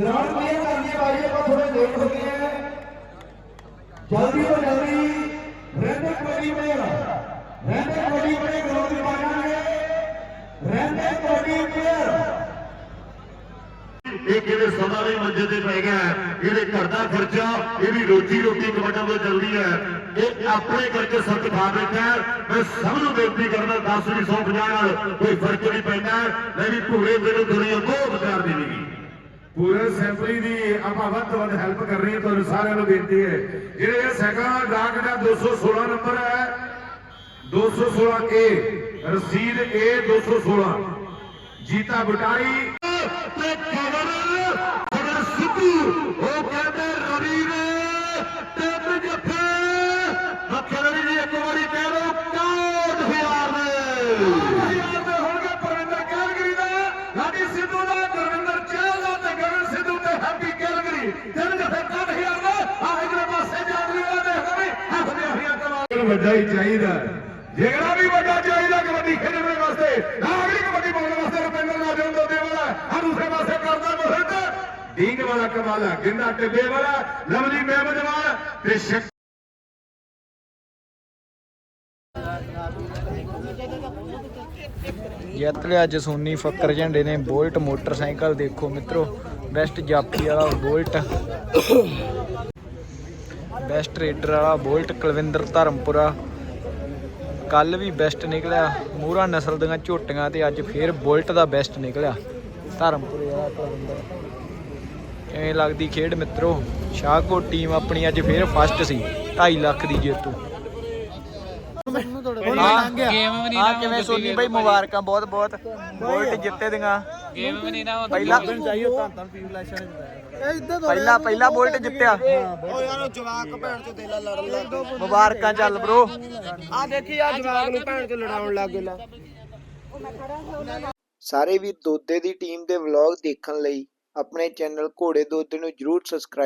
ਗਰਾਊਂਡ ਕਲੀਅਰ ਕਰ ਦਿਏ ਭਾਈ ਆਪਾਂ ਥੋੜੇ ਲੇਟ ਹੋ ਗਏ हैं ਜਲਦੀ ਤੋਂ ਜਲਦੀ ਰਹਿੰਦੇ ਕਬੱਡੀ ਪਲੇਅਰ ਰਹਿੰਦੇ ਕਬੱਡੀ ਪਲੇਅਰ ਗਰਾਊਂਡ ਵਿੱਚ ਪਾਣਾਂਗੇ ਰਹਿੰਦੇ ਇਹ ਕਿਵੇਂ ਸਦਾ ਵੀ ਮੰਜੇ ਤੇ ਪੈ ਗਿਆ। ਇਹਦੇ ਘਰ ਦਾ ਖਰਚਾ ਇਹਦੀ ਰੋਜੀ ਰੋਟੀ ਕਮਾਉਣ ਤੋਂ ਚੱਲਦੀ ਹੈ। ਇਹ ਆਪਣੇ ਕਰਕੇ ਸੱਤ ਖਾ ਬੈਠਾ। ਮੈਂ ਸਭ ਨੂੰ ਬੇਨਤੀ ਕਰਦਾ 10 ਵੀ 150 ਨਾਲ ਕੋਈ ਫ਼ਰਕ ਨਹੀਂ ਪੈਂਦਾ। ਮੈਂ ਵੀ ਭੂਰੇ ਮੈਨੂੰ ਦੁਨੀਆ ਬਹੁਤ ਪਿਆਰ ਦੇਵੇਗੀ। ਪੂਰੇ ਸੈਂਪਲੀ ਦੀ ਆਪਾਂ ਵੱਧ ਤੋਂ ਵੱਧ ਹੈਲਪ ਕਰ ਰਹੀ ਹੈ ਤੁਹਾਨੂੰ ਸਾਰਿਆਂ ਨੂੰ ਬੇਨਤੀ ਹੈ। ਜਿਹੜੇ ਸੈਕੰਡ ਡਾਕ ਦਾ 216 ਨੰਬਰ ਹੈ 216 ਏ ਰਸੀਦ ਏ 216 ਜੀਤਾ ਬਟਾਈ। ਤੇ ਖਬਰ ਖਬਰ ਸਿੱਧੂ। ਉਹ ਕਹਿੰਦੇ ਰਵੀ ਨੇ ਤਿੰਨ ਜੱਫੇ ਮੱਖਣੀ ਜੀ ਇੱਕ ਵਾਰੀ ਕਹਿ ਲੋ ਕਾਟ ਹਜ਼ਾਰ ਨੇ। ਯਾਰ ਦੇ ਹੋਣਗੇ ਪਰਵਿੰਦਰ ਕੈਲਗਰੀ ਦਾ। ਲਾਡੀ ਸਿੱਧੂ ਦਾ ਗੁਰਵਿੰਦਰ ਚਹਿਲ ਦਾ ਤੇ ਗਗਨ ਸਿੱਧੂ ਤੇ ਹੈਪੀ ਕੈਲਗਰੀ। ਤਿੰਨ ਜਥੇ ਕੱਢ ਹਜ਼ਾਰ ਦਾ ਆ ਇਧਰ ਪਾਸੇ ਜਾਦਰੀ ਦਾ ਦੇਖਦਾ ਵੀ। ਹੱਥ ਹੋਈਆਂ ਕਮਾਲ। ਵੱਡਾ ਹੀ ਚਾਹੀਦਾ। ਜਿਹੜਾ ਵੀ ਵੱਡਾ ਚਾਹੀਦਾ ਕਬੱਡੀ ਖੇਡਣ ਦੇ ਵਾਸਤੇ, ਨਾਗਰਿਕ ਕਬੱਡੀ ਪਾਉਣ ਵਾਸਤੇ ਰੁਪਿੰਦਰ ਨਾਜਨ ਦੋਦੇ ਵਾਲਾ ਆ ਦੂਸਰੇ ਪਾਸੇ ਕਰਦਾ ਮੁਹਿੰਦ ਡੀਂਗ ਵਾਲਾ ਕਮਾਲਾ ਗਿੰਦਾ ਟਿੱਬੇ ਵਾਲਾ, ਲਵਲੀ ਮਹਿਮਦ ਵਾਲਾ ਤੇ ਸ਼ਕ ਜਿੱਤ ਲਿਆ ਅੱਜ ਸੋਨੀ ਫੱਕਰ ਝੰਡੇ ਨੇ ਬੋਲਟ ਮੋਟਰਸਾਈਕਲ ਦੇਖੋ ਮਿੱਤਰੋ, ਬੈਸਟ ਜਾਫੀ ਵਾਲਾ ਬੋਲਟ। ਬੈਸਟ ਰੇਡਰ ਵਾਲਾ ਬੋਲਟ ਕੁਲਵਿੰਦਰ ਧਰਮਪੁਰਾ। ਕੱਲ ਵੀ ਬੈਸਟ ਨਿਕਲਿਆ। ਮੂਰਾ ਨਸਲ ਦੀਆਂ ਝੋਟੀਆਂ ਤੇ ਅੱਜ ਫੇਰ ਬੁਲਟ ਦਾ ਬੈਸਟ ਨਿਕਲਿਆ। ਧਰਮਪੁਰੇ ਵਾਲਾ ਕੁਲਵਿੰਦਰ ਐਵੇਂ ਲੱਗਦੀ ਖੇਡ ਮਿੱਤਰੋ, ਸ਼ਾਹਕੋਟ ਟੀਮ ਆਪਣੀ ਅੱਜ ਫੇਰ ਫਸਟ ਸੀ 2.5 ਲੱਖ ਦੀ ਜੇਤੂ। ਹਾਂ ਕਿਵੇਂ ਸੋਨੀ ਭਾਈ ਮੁਬਾਰਕਾਂ ਬਹੁਤ ਬਹੁਤ। ਬੋਲਟ ਜਿੱਤੇ ਦੀਆਂ। ਗੇਮ ਵੀ ਨਹੀਂ ਨਾ ਪਹਿਲਾ ਪਹਿਲਾ ਪਹਿਲਾ ਬੋਲਟ ਜਿੱਤਿਆ। ਓ ਯਾਰ ਉਹ ਜਵਾਕ ਭੈਣ ਚੋਂ ਦੇਲਾ ਲੜਨ ਲੱਗ ਮੁਬਾਰਕਾਂ ਚੱਲ ਬ్రో ਆ ਦੇਖੀ ਆ ਜਵਾਕ ਨੂੰ ਭੈਣ ਚੋਂ ਲੜਾਉਣ ਲੱਗ ਗਿਆ ਸਾਰੇ ਵੀ ਦੋਦੇ ਦੀ ਟੀਮ ਦੇ ਵਲੌਗ ਦੇਖਣ ਲਈ ਆਪਣੇ ਚੈਨਲ ਘੋੜੇ ਦੋਦੇ ਨੂੰ ਜਰੂਰ ਸਬਸਕ੍ਰਾਈਬ